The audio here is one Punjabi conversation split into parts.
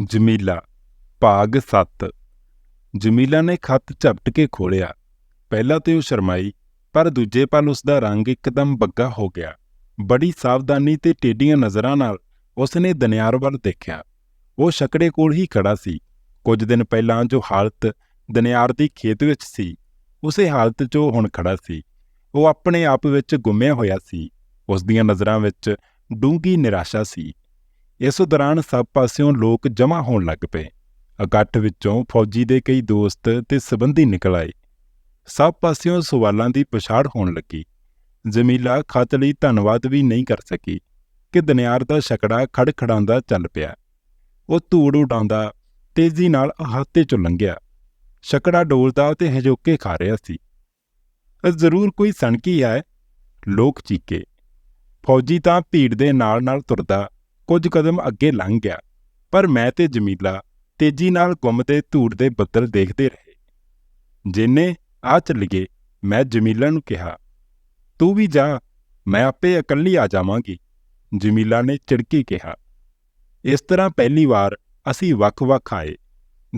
ਜਮੀਲਾ, ਭਾਗ 7 ਜਮੀਲਾ ਨੇ ਖੱਤ ਝਪਟ ਕੇ ਖੋਲਿਆ ਪਹਿਲਾਂ ਤੇ ਉਹ ਸ਼ਰਮਾਈ, ਪਰ ਦੂਜੇ ਪਲ ਉਸ ਦਾ ਰੰਗ ਇੱਕਦਮ ਬੱਗਾ ਹੋ ਗਿਆ। ਬੜੀ ਸਾਵਧਾਨੀ ਤੇ ਟੇਡੀਆਂ ਨਜ਼ਰਾਂ ਨਾਲ ਉਸਨੇ ਦਨਿਆਰ ਵੱਲ ਦੇਖਿਆ। ਉਹ ਛਕੜੇ ਕੋਲ ਹੀ ਖੜਾ ਸੀ। ਕੁਝ ਦਿਨ ਪਹਿਲਾਂ ਜੋ ਹਾਲਤ ਦਨਿਆਰ ਦੀ ਖੇਤ ਵਿੱਚ ਸੀ, ਉਸੇ ਹਾਲਤ 'ਚ ਉਹ ਹੁਣ ਖੜਾ ਸੀ। ਉਹ ਆਪਣੇ ਆਪ ਵਿੱਚ ਗੁੰਮਿਆ ਹੋਇਆ ਸੀ। ਉਸ ਦੀਆਂ ਨਜ਼ਰਾਂ ਵਿੱਚ ਡੂੰਗੀ ਨਿਰਾਸ਼ਾ ਸੀ। ਇਸ ਦੌਰਾਨ ਸਭ ਪਾਸਿਓਂ ਲੋਕ ਜਮ੍ਹਾਂ ਹੋਣ ਲੱਗ ਪਏ। ਇਕੱਠ ਵਿੱਚੋਂ ਫੌਜੀ ਦੇ ਕਈ ਦੋਸਤ ਤੇ ਸਬੰਧੀ ਨਿਕਲ ਆਏ। ਸਭ ਪਾਸਿਓਂ ਸਵਾਲਾਂ ਦੀ ਪਛਾੜ ਹੋਣ ਲੱਗੀ। ਜ਼ਮੀਲਾ ਖਤ ਲਈ ਧੰਨਵਾਦ ਵੀ ਨਹੀਂ ਕਰ ਸਕੀ ਕਿ ਦਨਿਆਰ ਦਾ ਛਕੜਾ ਖੜਖੜਾਉਂਦਾ ਚੱਲ ਪਿਆ। ਉਹ ਧੂੜ ਉਡਾਉਂਦਾ ਤੇਜ਼ੀ ਨਾਲ ਅਹਾਤੇ ਚੋਂ ਲੰਘਿਆ। ਛਕੜਾ ਡੋਲਦਾ ਤੇ ਹਜੋਕੇ ਖਾ ਰਿਹਾ ਸੀ। ਜ਼ਰੂਰ ਕੋਈ ਸਣਕੀ ਹੈ ਲੋਕ ਚੀਕੇ। ਫੌਜੀ ਤਾਂ ਭੀੜ ਦੇ ਨਾਲ-ਨਾਲ ਤੁਰਦਾ ਕੁਝ ਕਦਮ ਅੱਗੇ ਲੰਘ ਗਿਆ, ਪਰ ਮੈਂ ਤੇ ਜਮੀਲਾ ਤੇਜ਼ੀ ਨਾਲ ਘੁੰਮਦੇ ਧੂੜ ਦੇ ਬੱਦਲ ਦੇਖਦੇ ਰਹੇ। ਜਿੰਨੇ ਆ ਚੱਲੀਏ, ਮੈਂ ਜਮੀਲਾ ਨੂੰ ਕਿਹਾ, ਤੂੰ ਵੀ ਜਾ, ਮੈਂ ਆਪੇ ਇਕੱਲੀ ਆ ਜਾਵਾਂਗੀ, ਜਮੀਲਾ ਨੇ ਚਿੜਕੀ ਕਿਹਾ। ਇਸ ਤਰ੍ਹਾਂ ਪਹਿਲੀ ਵਾਰ ਅਸੀਂ ਵੱਖ-ਵੱਖ ਆਏ।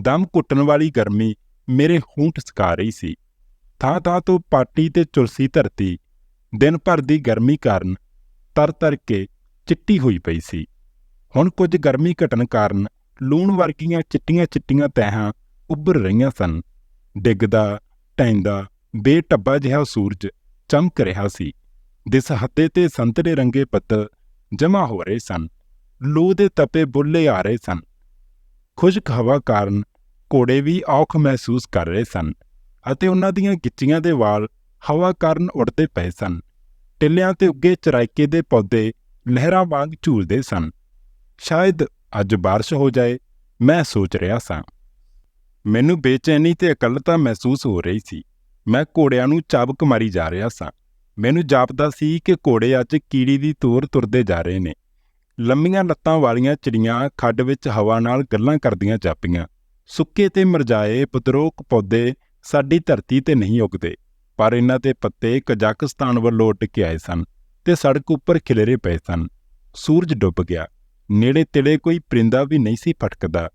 ਦਮ ਘੁੱਟਣ ਵਾਲੀ ਗਰਮੀ ਮੇਰੇ ਹੂੰਠ ਸਕਾ ਰਹੀ ਸੀ। ਥਾਂ ਥਾਂ ਤੋਂ ਪਾਟੀ ਤੇ ਚੁਰਸੀ ਧਰਤੀ ਦਿਨ ਭਰ ਦੀ ਗਰਮੀ ਕਾਰਨ ਤਰ-ਤਰ ਕੇ ਚਿੱਟੀ ਹੋਈ ਪਈ ਸੀ। ਹੁਣ ਕੁਝ ਗਰਮੀ ਘਟਣ ਕਾਰਨ ਲੂਣ ਵਰਗੀਆਂ ਚਿੱਟੀਆਂ-ਚਿੱਟੀਆਂ ਤਹਿਾਂ ਉੱਭਰ ਰਹੀਆਂ ਸਨ। ਡਿੱਗਦਾ ਟੈਂਦਾ ਬੇਟੱਬਾ ਜਿਹਾ ਸੂਰਜ ਚਮਕ ਰਿਹਾ ਸੀ। ਦਿਸ ਹੱਤੇ ਤੇ ਸੰਤਰੇ ਰੰਗੇ ਪੱਤਲ ਜਮਾ ਹੋ ਰਹੇ ਸਨ। ਲੂ ਦੇ ਤਪੇ ਬੁੱਲੇ ਆ ਰਹੇ ਸਨ। ਖੁਸ਼ਕ ਹਵਾ ਕਾਰਨ ਘੋੜੇ ਵੀ ਔਖ ਮਹਿਸੂਸ ਕਰ ਰਹੇ ਸਨ ਅਤੇ ਉਹਨਾਂ ਦੀਆਂ ਗਿੱਚੀਆਂ ਦੇ ਵਾਲ ਹਵਾ ਕਾਰਨ ਉੱਡਦੇ ਪਏ ਸਨ। ਟਿੱਲਿਆਂ ਤੇ ਉੱਗੇ ਚਰਾਇਕੇ ਦੇ ਪੌਦੇ ਲਹਿਰਾਂ ਵਾਂਗ ਝੂਲਦੇ ਸਨ। ਸ਼ਾਇਦ ਅੱਜ ਬਾਰਿਸ਼ ਹੋ ਜਾਏ, ਮੈਂ ਸੋਚ ਰਿਹਾ ਸਾਂ। ਮੈਨੂੰ ਬੇਚੈਨੀ ਤੇ ਇਕੱਲਤਾ ਮਹਿਸੂਸ ਹੋ ਰਹੀ ਸੀ। ਮੈਂ ਘੋੜਿਆਂ ਨੂੰ ਚਾਬਕ ਮਾਰੀ ਜਾ ਰਿਹਾ ਸਾਂ। ਮੈਨੂੰ ਜਾਪਦਾ ਸੀ ਕਿ ਘੋੜੇ ਅੱਜ ਕੀੜੀ ਦੀ ਤੋਰ ਤੁਰਦੇ ਜਾ ਰਹੇ ਨੇ। ਲੰਮੀਆਂ ਲੱਤਾਂ ਵਾਲੀਆਂ ਚਿੜੀਆਂ ਖੱਡ ਵਿੱਚ ਹਵਾ ਨਾਲ ਗੱਲਾਂ ਕਰਦੀਆਂ ਜਾਪੀਆਂ। ਸੁੱਕੇ ਤੇ ਮਰਜਾਏ ਪਤਰੋਕ ਪੌਦੇ ਸਾਡੀ ਧਰਤੀ ਤੇ ਨਹੀਂ ਉੱਗਦੇ, ਪਰ ਇਹਨਾਂ ਦੇ ਪੱਤੇ ਕਜ਼ਾਕਿਸਤਾਨ ਵੱਲੋਂ ਉੱਟ ਕੇ ਆਏ ਸਨ ਤੇ ਸੜਕ ਉੱਪਰ ਖਿਲਰੇ ਪਏ ਸਨ। ਸੂਰਜ ਡੁੱਬ ਗਿਆ। ਨੇੜੇ ਤੇੜੇ ਕੋਈ ਪਰਿੰਦਾ ਵੀ ਨਹੀਂ ਸੀ ਫਟਕਦਾ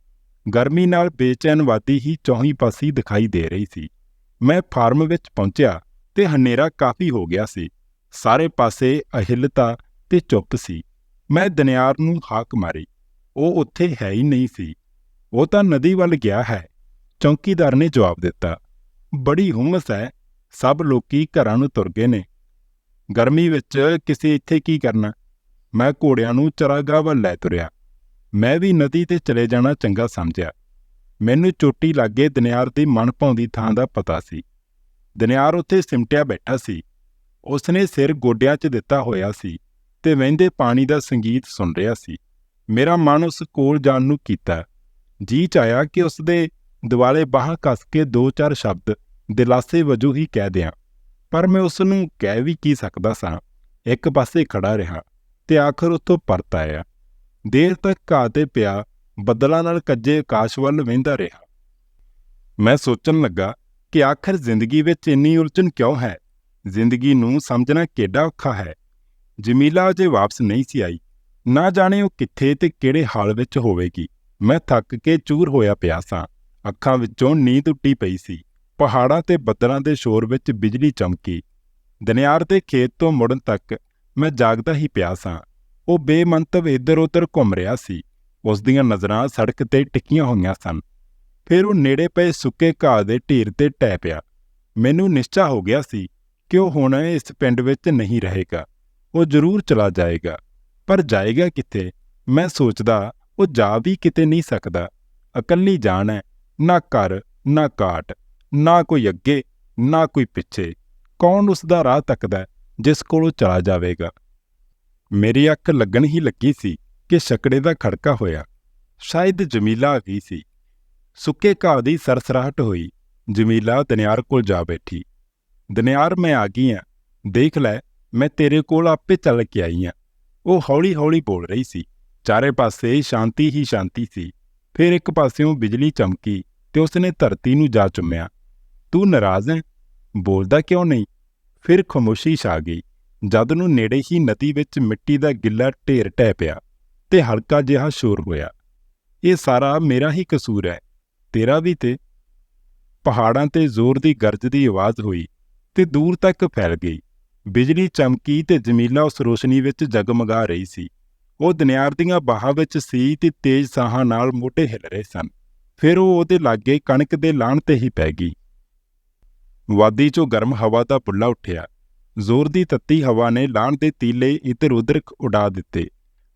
ਗਰਮੀ ਨਾਲ ਬੇਚੈਨ ਵਾਦੀ ਹੀ ਚੌਹੀਂ ਪਾਸੀ ਦਿਖਾਈ ਦੇ ਰਹੀ ਸੀ। ਮੈਂ ਫਾਰਮ ਵਿੱਚ ਪਹੁੰਚਿਆ ਤੇ ਹਨੇਰਾ ਕਾਫੀ ਹੋ ਗਿਆ ਸੀ। ਸਾਰੇ ਪਾਸੇ ਅਹਿਲਤਾ ਤੇ ਚੁੱਪ ਸੀ। ਮੈਂ ਦਨਿਆਰ ਨੂੰ ਹਾਕ ਮਾਰੀ। ਉਹ ਉੱਥੇ ਹੈ ਹੀ ਨਹੀਂ ਸੀ। ਉਹ ਤਾਂ ਨਦੀ ਵੱਲ ਗਿਆ ਹੈ। ਚੌਕੀਦਾਰ ਨੇ ਜਵਾਬ ਦਿੱਤਾ, ਬੜੀ ਹੁਮਸ ਹੈ। ਸਭ ਲੋਕੀ ਘਰਾਂ ਨੂੰ ਤੁਰ ਗਏ ਨੇ। ਗਰਮੀ ਵਿੱਚ ਕਿਸੇ ਇੱਥੇ ਕੀ ਕਰਨਾ? ਮੈਂ ਘੋੜਿਆਂ ਨੂੰ ਚਰਾਗਾਹ ਵੱਲ ਲੈ ਤੁਰਿਆ। ਮੈਂ ਵੀ ਨਦੀ ਤੇ ਚਲੇ ਜਾਣਾ ਚੰਗਾ ਸਮਝਿਆ। ਮੈਨੂੰ ਚੋਟੀ ਲੱਗੇ ਦਨਿਆਰ ਦੀ ਮਨ ਭਾਉਂਦੀ ਥਾਂ ਦਾ ਪਤਾ ਸੀ। ਦਨਿਆਰ ਉੱਥੇ ਸਿਮਟਿਆ ਬੈਠਾ ਸੀ। ਉਸਨੇ ਸਿਰ ਗੋਡਿਆਂ 'ਚ ਦਿੱਤਾ ਹੋਇਆ ਸੀ ਤੇ ਵਹਿੰਦੇ ਪਾਣੀ ਦਾ ਸੰਗੀਤ ਸੁਣ ਰਿਹਾ ਸੀ। ਮੇਰਾ ਮਨ ਉਸ ਕੋਲ ਜਾਣ ਨੂੰ ਕੀਤਾ। ਜੀ ਚ ਆਇਆ ਕਿ ਉਸ ਦੇ ਦਿਵਾਲੇ ਬਾਹਾਂ ਕੱਸ ਕੇ ਦੋ ਚਾਰ ਸ਼ਬਦ ਦਿਲਾਸੇ ਵਜੋਂ ਹੀ ਕਹਿ ਦਿਆਂ। ਪਰ ਮੈਂ ਉਸ ਨੂੰ ਕਹਿ ਵੀ ਕੀ ਸਕਦਾ ਸਾਂ। ਇੱਕ ਪਾਸੇ ਖੜਾ ਰਿਹਾ। ਤੇ ਆਖਰ ਉੱਥੋਂ ਪਰਤ ਆਇਆ। ਦੇਰ ਤੱਕ ਘਾਹ ਤੇ ਪਿਆ, ਬੱਦਲਾਂ ਨਾਲ ਕੱਜੇ ਆਕਾਸ਼ ਵੱਲ ਵੇਂਦਾ ਰਿਹਾ। ਮੈਂ ਸੋਚਣ ਲੱਗਾ ਕਿ ਆਖਰ ਜ਼ਿੰਦਗੀ ਵਿੱਚ ਇੰਨੀ ਉਲਝਣ ਕਿਉਂ ਹੈ? ਜ਼ਿੰਦਗੀ ਨੂੰ ਸਮਝਣਾ ਕਿੱਡਾ ਔਖਾ ਹੈ? ਜਮੀਲਾ ਅਜੇ ਵਾਪਸ ਨਹੀਂ ਸੀ ਆਈ। ਨਾ ਜਾਣੇ ਉਹ ਕਿੱਥੇ ਤੇ ਕਿਹੜੇ ਹਾਲ ਵਿੱਚ ਹੋਵੇਗੀ। ਮੈਂ ਥੱਕ ਕੇ ਚੂਰ ਹੋਇਆ ਪਿਆ ਸਾਂ। ਅੱਖਾਂ ਵਿੱਚੋਂ ਨੀਂਦ ਉੱਟੀ ਪਈ ਸੀ। ਪਹਾੜਾਂ ਤੇ ਬੱਦਲਾਂ ਦੇ ਸ਼ੋਰ ਵਿੱਚ ਬਿਜਲੀ ਚਮਕੀ। ਦਨਿਆਰ ਦੇ ਖੇਤ ਤੋਂ ਮੁੜਨ ਤੱਕ ਮੈਂ ਜਾਗਦਾ ਹੀ ਪਿਆ ਸਾਂ। ਉਹ ਬੇਮੰਤਵ ਇੱਧਰ-ਉੱਧਰ ਘੁੰਮ ਰਿਹਾ ਸੀ। ਉਸ ਦੀਆਂ ਨਜ਼ਰਾਂ ਸੜਕ ਤੇ ਟਿਕੀਆਂ ਹੋਈਆਂ ਸਨ। ਫਿਰ ਉਹ ਨੇੜੇ ਪਏ ਸੁੱਕੇ ਘਾਹ ਦੇ ਢੇਰ ਤੇ ਟਹਿ ਪਿਆ। ਮੈਨੂੰ ਨਿਸ਼ਚਾ ਹੋ ਗਿਆ ਸੀ ਕਿ ਉਹ ਹੁਣ ਇਸ ਪਿੰਡ ਵਿੱਚ ਨਹੀਂ ਰਹੇਗਾ। ਉਹ ਜ਼ਰੂਰ ਚਲਾ ਜਾਏਗਾ। ਪਰ ਜਾਏਗਾ ਕਿੱਥੇ? ਮੈਂ ਸੋਚਦਾ, ਉਹ ਜਾ ਵੀ ਕਿਤੇ ਨਹੀਂ ਸਕਦਾ। ਇਕੱਲੀ ਜਾਣ ਹੈ। ਨਾ ਘਰ, ਨਾ ਕਾਟ ਨਾ ਕੋਈ ਅੱਗੇ, ਨਾ ਕੋਈ ਪਿੱਛੇ। ਕੌਣ ਉਸ ਦਾ ਰਾਹ ਤੱਕਦਾ? ਜਿਸ ਕੋਲੋਂ ਚਲਾ ਜਾਵੇਗਾ। ਮੇਰੀ ਅੱਖ ਲੱਗਣ ਹੀ ਲੱਗੀ ਸੀ ਕਿ ਛਕੜੇ ਦਾ ਖੜਕਾ ਹੋਇਆ। ਸ਼ਾਇਦ ਜਮੀਲਾ ਆ ਗਈ ਸੀ। ਸੁੱਕੇ ਘਾਹ ਦੀ ਸਰਸਰਾਹਟ ਹੋਈ। ਜਮੀਲਾ ਦਨਿਆਰ ਕੋਲ ਜਾ ਬੈਠੀ। ਦਨਿਆਰ ਮੈਂ ਆ ਗਈ ਆ। ਦੇਖ ਲੈ, ਮੈਂ ਤੇਰੇ ਕੋਲ ਆਪੇ ਚੱਲ ਕੇ ਆਈ ਆ। ਉਹ ਹੌਲੀ-ਹੌਲੀ ਬੋਲ ਰਹੀ ਸੀ। ਚਾਰੇ ਪਾਸੇ ਸ਼ਾਂਤੀ ਹੀ ਸ਼ਾਂਤੀ ਸੀ। ਫਿਰ ਇੱਕ ਪਾਸਿਓਂ ਬਿਜਲੀ ਚਮਕੀ ਤੇ ਉਸਨੇ ਧਰਤੀ ਨੂੰ ਜਾ ਚੁੰਮਿਆ। ਤੂੰ ਨਾਰਾਜ਼ ਹੈ? ਬੋਲਦਾ ਕਿਉਂ ਨਹੀਂ? ਫਿਰ ਖਾਮੋਸ਼ੀ ਛਾ ਗਈ। ਜਦ ਨੂੰ ਨੇੜੇ ਹੀ ਨਦੀ ਵਿੱਚ ਮਿੱਟੀ ਦਾ ਗਿੱਲਾ ਢੇਰ ਟਹਿ ਪਿਆ ਤੇ ਹਲਕਾ ਜਿਹਾ ਸ਼ੋਰ ਹੋਇਆ। ਇਹ ਸਾਰਾ ਮੇਰਾ ਹੀ ਕਸੂਰ ਹੈ। ਤੇਰਾ ਵੀ ਤੇ। ਪਹਾੜਾਂ ਤੇ ਜ਼ੋਰ ਦੀ ਗਰਜ ਦੀ ਆਵਾਜ਼ ਹੋਈ ਤੇ ਦੂਰ ਤੱਕ ਫੈਲ ਗਈ। ਬਿਜਲੀ ਚਮਕੀ ਤੇ ਜ਼ਮੀਲਾ ਉਸ ਰੋਸ਼ਨੀ ਵਿੱਚ ਜਗਮਗਾ ਰਹੀ ਸੀ। ਉਹ ਦਨਿਆਰ ਦੀਆਂ ਬਾਹਾਂ ਵਿੱਚ ਸੀ ਤੇ ਤੇਜ਼ ਸਾਹਾਂ ਨਾਲ ਮੋਢੇ ਹਿੱਲ ਰਹੇ ਸਨ। ਫਿਰ ਉਹ ਉਹਦੇ ਲਾਗੇ ਕਣਕ ਦੇ ਲਾਣ ਤੇ ਹੀ ਪੈ ਗਈ। ਵਾਦੀ 'ਚੋਂ ਗਰਮ ਹਵਾ ਦਾ ਬੁੱਲਾ ਉੱਠਿਆ। ਜ਼ੋਰ ਦੀ ਤੱਤੀ ਹਵਾ ਨੇ ਲਾਣ ਦੇ ਤੀਲੇ ਇੱਧਰ ਉਧਰ ਉਡਾ ਦਿੱਤੇ।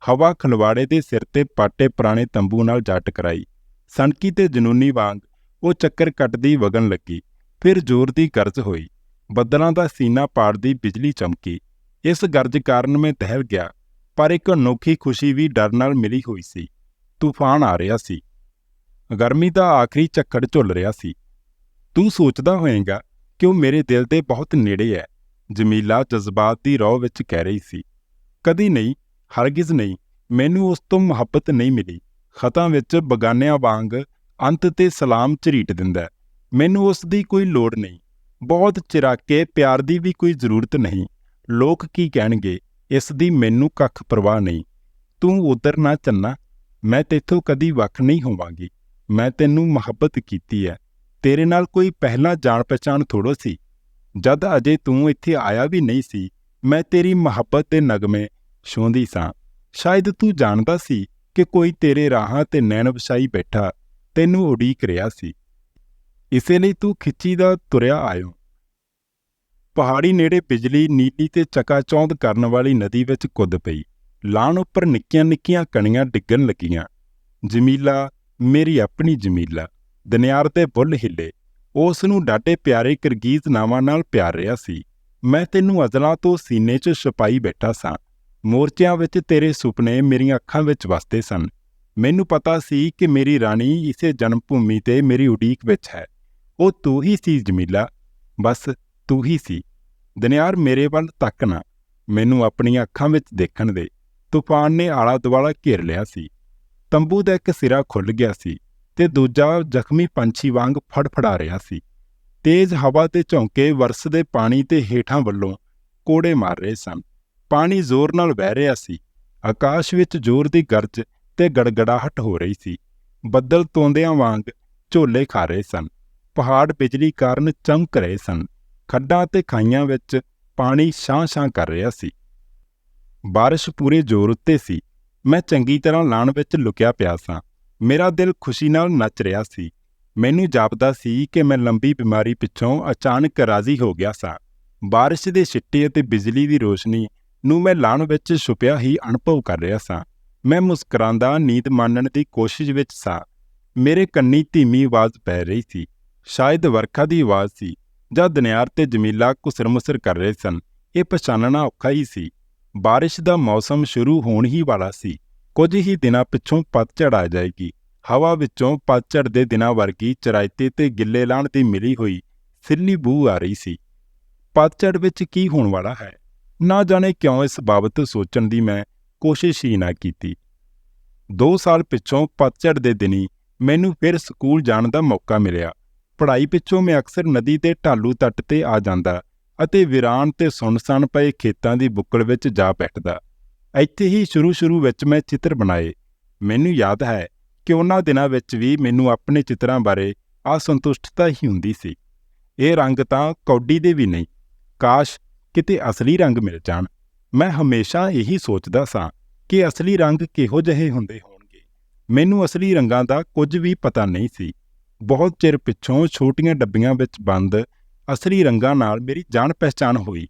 ਹਵਾ ਖਲਵਾੜੇ ਦੇ ਸਿਰ ਤੇ ਪਾਟੇ ਪੁਰਾਣੇ ਤੰਬੂ ਨਾਲ ਜੱਟ ਕਰਾਈ। ਸਣਕੀ ਤੇ ਜਨੂਨੀ ਵਾਂਗ ਉਹ ਚੱਕਰ ਕੱਟਦੀ ਵਗਣ ਲੱਗੀ। ਫਿਰ ਜ਼ੋਰ ਦੀ ਗਰਜ ਹੋਈ। ਬੱਦਲਾਂ ਦਾ ਸੀਨਾ ਪਾੜਦੀ ਬਿਜਲੀ ਚਮਕੀ। ਇਸ ਗਰਜ ਕਾਰਨ ਮੈਂ ਦਹਿਲ ਗਿਆ, ਪਰ ਇੱਕ ਅਨੋਖੀ ਖੁਸ਼ੀ ਵੀ ਡਰ ਨਾਲ ਮਿਲੀ ਹੋਈ ਸੀ। ਤੂਫਾਨ ਆ ਰਿਹਾ ਸੀ। ਗਰਮੀ ਦਾ ਆਖਰੀ ਝੱਖੜ ਝੁੱਲ ਰਿਹਾ ਸੀ। ਤੂੰ ਸੋਚਦਾ ਹੋਏਗਾ ਕਿ ਉਹ ਮੇਰੇ ਦਿਲ ਦੇ ਬਹੁਤ ਨੇੜੇ ਹੈ ਜਮੀਲਾ ਜਜ਼ਬਾਤ ਦੀ ਰੋਹ ਵਿੱਚ ਕਹਿ ਰਹੀ ਸੀ। ਕਦੀ ਨਹੀਂ, ਹਰਗਿਜ਼ ਨਹੀਂ, ਮੈਨੂੰ ਉਸ ਤੋਂ ਮੁਹੱਬਤ ਨਹੀਂ ਮਿਲੀ। ਖਤਾਂ ਵਿੱਚ ਬਗਾਨਿਆਂ ਵਾਂਗ ਅੰਤ ਤੇ ਸਲਾਮ ਝਰੀਟ ਦਿੰਦਾ। ਮੈਨੂੰ ਉਸ ਦੀ ਕੋਈ ਲੋੜ ਨਹੀਂ। ਬਹੁਤ ਚਿਰਾਕੇ, ਪਿਆਰ ਦੀ ਵੀ ਕੋਈ ਜ਼ਰੂਰਤ ਨਹੀਂ। ਲੋਕ ਕੀ ਕਹਿਣਗੇ? ਇਸ ਦੀ ਮੈਨੂੰ ਕੱਖ ਪਰਵਾਹ ਨਹੀਂ। ਤੂੰ ਉਧਰ ਨਾ ਚੰਨਾ ਮੈਂ ਤੇਥੋਂ ਕਦੀ ਵੱਖ ਨਹੀਂ ਹੋਵਾਂਗੀ। ਮੈਂ ਤੈਨੂੰ ਮੁਹੱਬਤ ਕੀਤੀ ਹੈ ਤੇਰੇ ਨਾਲ ਕੋਈ ਪਹਿਲਾਂ ਜਾਣ ਪਛਾਣ ਥੋੜੋ ਸੀ। ਜਦ ਅਜੇ ਤੂੰ ਇੱਥੇ ਆਇਆ ਵੀ ਨਹੀਂ ਸੀ, ਮੈਂ ਤੇਰੀ ਮੁਹੱਬਤ ਦੇ ਨਗਮੇ ਛੋਂਦੀ ਸਾਂ। ਸ਼ਾਇਦ ਤੂੰ ਜਾਣਦਾ ਸੀ ਕਿ ਕੋਈ ਤੇਰੇ ਰਾਹਾਂ ਤੇ ਨੈਣ ਵਛਾਈ ਬੈਠਾ, ਤੈਨੂੰ ਉਡੀਕ ਰਿਹਾ ਸੀ। ਇਸੇ ਲਈ ਤੂੰ ਖਿੱਚੀ ਦਾ ਤੁਰਿਆ ਆਇਓ। ਪਹਾੜੀ ਨੇੜੇ ਬਿਜਲੀ ਨੀਲੀ ਤੇ ਚਕਾਚੌਂਧ ਕਰਨ ਵਾਲੀ ਨਦੀ ਵਿੱਚ ਕੁੱਦ ਪਈ। ਲਾਣ ਉੱਪਰ ਨਿੱਕੀਆਂ-ਨਿੱਕੀਆਂ ਕਣੀਆਂ ਡਿੱਗਣ ਲੱਗੀਆਂ। ਜਮੀਲਾ, ਮੇਰੀ ਆਪਣੀ ਜਮੀਲਾ। ਦਨਿਆਰ ਦੇ ਬੁੱਲ ਹਿੱਲੇ। ਉਸ ਨੂੰ ਡਾਟੇ ਪਿਆਰੇ ਕਰਗੀਜ਼ ਨਾਵਾਂ ਨਾਲ ਪਿਆਰ ਰਿਹਾ ਸੀ। ਮੈਂ ਤੈਨੂੰ ਅਜ਼ਲਾਂ ਤੋਂ ਸੀਨੇ 'ਚ ਛਪਾਈ ਬੈਠਾ ਸਾਂ। ਮੋਰਚਿਆਂ ਵਿੱਚ ਤੇਰੇ ਸੁਪਨੇ ਮੇਰੀਆਂ ਅੱਖਾਂ ਵਿੱਚ ਵਸਦੇ ਸਨ। ਮੈਨੂੰ ਪਤਾ ਸੀ ਕਿ ਮੇਰੀ ਰਾਣੀ ਇਸੇ ਜਨਮ ਭੂਮੀ ਤੇ ਮੇਰੀ ਉਡੀਕ ਵਿੱਚ ਹੈ। ਉਹ ਤੂੰ ਹੀ ਸੀ ਜਮੀਲਾ। ਬਸ ਤੂੰ ਹੀ ਸੀ। ਦਨਿਆਰ ਮੇਰੇ ਵੱਲ ਤੱਕ ਨਾ। ਮੈਨੂੰ ਆਪਣੀਆਂ ਅੱਖਾਂ ਵਿੱਚ ਦੇਖਣ ਦੇ। ਤੂਫਾਨ ਨੇ ਆਲਾ ਦੁਆਲਾ ਘੇਰ ਲਿਆ ਸੀ। ਤੰਬੂ ਦਾ ਇੱਕ ਸਿਰਾ ਖੁੱਲ ਗਿਆ ਸੀ। ਤੇ ਦੂਜਾ ਜ਼ਖਮੀ ਪੰਛੀ ਵਾਂਗ ਫੜਫੜਾ ਰਿਹਾ ਸੀ। ਤੇਜ਼ ਹਵਾ ਤੇ ਝੌਂਕੇ ਵਰਸਦੇ ਪਾਣੀ ਤੇ ਹੇਠਾਂ ਵੱਲੋਂ ਕੋੜੇ ਮਾਰ ਰਹੇ ਸਨ। ਪਾਣੀ ਜ਼ੋਰ ਨਾਲ ਵਹਿ ਰਿਹਾ ਸੀ। ਆਕਾਸ਼ ਵਿੱਚ ਜ਼ੋਰ ਦੀ ਗਰਜ ਤੇ ਗੜਗੜਾਹਟ ਹੋ ਰਹੀ ਸੀ। ਬੱਦਲ ਤੋਂਦਿਆਂ ਵਾਂਗ ਝੋਲੇ ਖਾ ਰਹੇ ਸਨ। ਪਹਾੜ ਬਿਜਲੀ ਕਾਰਨ ਚਮਕ ਰਹੇ ਸਨ। ਖੱਡਾਂ ਤੇ ਖਾਈਆਂ ਵਿੱਚ ਪਾਣੀ ਛਾਂ-ਛਾਂ ਕਰ ਰਿਹਾ ਸੀ। ਬਾਰਿਸ਼ ਪੂਰੇ ਜ਼ੋਰ ਉੱਤੇ ਸੀ। ਮੈਂ ਚੰਗੀ ਤਰ੍ਹਾਂ ਲਾਣ ਵਿੱਚ ਲੁਕਿਆ ਪਿਆ ਸਾਂ। ਮੇਰਾ ਦਿਲ ਖੁਸ਼ੀ ਨਾਲ ਨੱਚ ਰਿਹਾ ਸੀ। ਮੈਨੂੰ ਜਾਪਦਾ ਸੀ ਕਿ ਮੈਂ ਲੰਬੀ ਬਿਮਾਰੀ ਪਿੱਛੋਂ ਅਚਾਨਕ ਰਾਜ਼ੀ ਹੋ ਗਿਆ ਸਾਂ। ਬਾਰਿਸ਼ ਦੇ ਛਿੱਟੇ ਅਤੇ ਬਿਜਲੀ ਦੀ ਰੋਸ਼ਨੀ ਨੂੰ ਮੈਂ ਲਾਣ ਵਿੱਚ ਛੁਪਿਆ ਹੀ ਅਨੁਭਵ ਕਰ ਰਿਹਾ ਸਾਂ। ਮੈਂ ਮੁਸਕਰਾਂਦਾ ਨੀਂਦ ਮਾਣਨ ਦੀ ਕੋਸ਼ਿਸ਼ ਵਿੱਚ ਸਾਂ। ਮੇਰੇ ਕੰਨੀ ਧੀਮੀ ਆਵਾਜ਼ ਪੈ ਰਹੀ ਸੀ। ਸ਼ਾਇਦ ਵਰਖਾ ਦੀ ਆਵਾਜ਼ ਸੀ ਜਾਂ ਦਨਿਆਰ ਤੇ ਜਮੀਲਾ ਕੁਸਰਮਸਰ ਕਰ ਰਹੇ ਸਨ। ਇਹ ਪਛਾਣਨਾ ਔਖਾ ਹੀ ਸੀ। ਬਾਰਿਸ਼ ਦਾ ਮੌਸਮ ਸ਼ੁਰੂ ਹੋਣ ਹੀ ਵਾਲਾ ਸੀ। ਕੁਝ ਹੀ ਦਿਨਾਂ ਪਿੱਛੋਂ ਪਤਝੜ ਆ ਜਾਏਗੀ। ਹਵਾ ਵਿੱਚੋਂ ਪਤਝੜ ਦੇ ਦਿਨਾਂ ਵਰਗੀ ਚਰਾਇਤੇ ਤੇ ਗਿੱਲੇ ਲਾਣ ਦੀ ਮਿਲੀ ਹੋਈ ਸਿੱਲੀ ਬੂ ਆ ਰਹੀ ਸੀ। ਪਤਝੜ ਵਿੱਚ ਕੀ ਹੋਣ ਵਾਲਾ ਹੈ? ਨਾ ਜਾਣੇ ਕਿਉਂ ਇਸ ਬਾਬਤ ਸੋਚਣ ਦੀ ਮੈਂ ਕੋਸ਼ਿਸ਼ ਹੀ ਨਾ ਕੀਤੀ। 2 ਸਾਲ ਪਿੱਛੋਂ ਪਤਝੜ ਦੇ ਦਿਨੀ ਮੈਨੂੰ ਫਿਰ ਸਕੂਲ ਜਾਣ ਦਾ ਮੌਕਾ ਮਿਲਿਆ। ਪੜ੍ਹਾਈ ਪਿੱਛੋਂ ਮੈਂ ਅਕਸਰ ਨਦੀ ਦੇ ਢਾਲੂ ਤੱਟ ਤੇ ਆ ਜਾਂਦਾ ਅਤੇ ਵਿਰਾਨ ਤੇ ਸੁੰਨਸਾਨ ਪਏ ਖੇਤਾਂ ਦੀ ਬੁੱਕਲ ਵਿੱਚ ਜਾ ਬੈਠਦਾ। ਇੱਥੇ ਹੀ ਸ਼ੁਰੂ-ਸ਼ੁਰੂ ਵਿੱਚ ਮੈਂ ਚਿੱਤਰ ਬਣਾਏ। ਮੈਨੂੰ ਯਾਦ ਹੈ ਕਿ ਉਹਨਾਂ ਦਿਨਾਂ ਵਿੱਚ ਵੀ ਮੈਨੂੰ ਆਪਣੇ ਚਿੱਤਰਾਂ ਬਾਰੇ ਅਸੰਤੁਸ਼ਟਤਾ ਹੀ ਹੁੰਦੀ ਸੀ। ਇਹ ਰੰਗ ਤਾਂ ਕੌਡੀ ਦੇ ਵੀ ਨਹੀਂ। ਕਾਸ਼ ਕਿਤੇ ਅਸਲੀ ਰੰਗ ਮਿਲ ਜਾਣ। ਮੈਂ ਹਮੇਸ਼ਾ ਇਹੀ ਸੋਚਦਾ ਸਾਂ ਕਿ ਅਸਲੀ ਰੰਗ ਕਿਹੋ ਜਿਹੇ ਹੁੰਦੇ ਹੋਣਗੇ। ਮੈਨੂੰ ਅਸਲੀ ਰੰਗਾਂ ਦਾ ਕੁਝ ਵੀ ਪਤਾ ਨਹੀਂ ਸੀ। ਬਹੁਤ ਚਿਰ ਪਿੱਛੋਂ ਛੋਟੀਆਂ ਡੱਬੀਆਂ ਵਿੱਚ ਬੰਦ ਅਸਲੀ ਰੰਗਾਂ ਨਾਲ ਮੇਰੀ ਜਾਣ ਪਹਿਚਾਨ ਹੋਈ।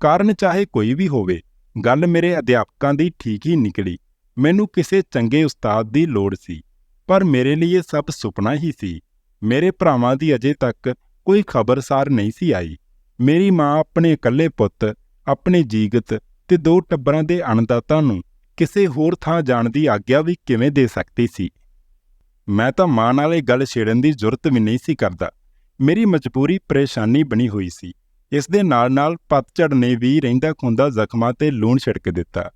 ਕਾਰਨ ਚਾਹੇ ਕੋਈ ਵੀ ਹੋਵੇ ਗੱਲ ਮੇਰੇ ਅਧਿਆਪਕਾਂ ਦੀ ਠੀਕ ਹੀ ਨਿਕਲੀ। ਮੈਨੂੰ ਕਿਸੇ ਚੰਗੇ ਉਸਤਾਦ ਦੀ ਲੋੜ ਸੀ, ਪਰ ਮੇਰੇ ਲਈ ਇਹ ਸਭ ਸੁਪਨਾ ਹੀ ਸੀ। ਮੇਰੇ ਭਰਾਵਾਂ ਦੀ ਅਜੇ ਤੱਕ ਕੋਈ ਖਬਰਸਾਰ ਨਹੀਂ ਸੀ ਆਈ। ਮੇਰੀ ਮਾਂ ਆਪਣੇ ਇਕੱਲੇ ਪੁੱਤ, ਆਪਣੇ ਜੀਗਤ ਤੇ ਦੋ ਟੱਬਰਾਂ ਦੇ ਅਣਦਾਤਾ ਨੂੰ ਕਿਸੇ ਹੋਰ ਥਾਂ ਜਾਣ ਦੀ ਆਗਿਆ ਵੀ ਕਿਵੇਂ ਦੇ ਸਕਦੀ ਸੀ? ਮੈਂ ਤਾਂ ਮਾਂ ਨਾਲ ਇਹ ਗੱਲ ਛੇੜਨ ਦੀ ਜ਼ਰੂਰਤ ਵੀ ਨਹੀਂ ਸੀ ਕਰਦਾ। ਮੇਰੀ ਮਜਬੂਰੀ ਪਰੇਸ਼ਾਨੀ ਬਣੀ ਹੋਈ ਸੀ। ਇਸ ਦੇ ਨਾਲ-ਨਾਲ ਪਤਝੜ ਨੇ ਵੀ ਰਹਿੰਦਾ ਖੁੰਦਾ ਜ਼ਖਮਾਂ ਤੇ ਲੂਣ ਛਿੜਕ ਦਿੱਤਾ।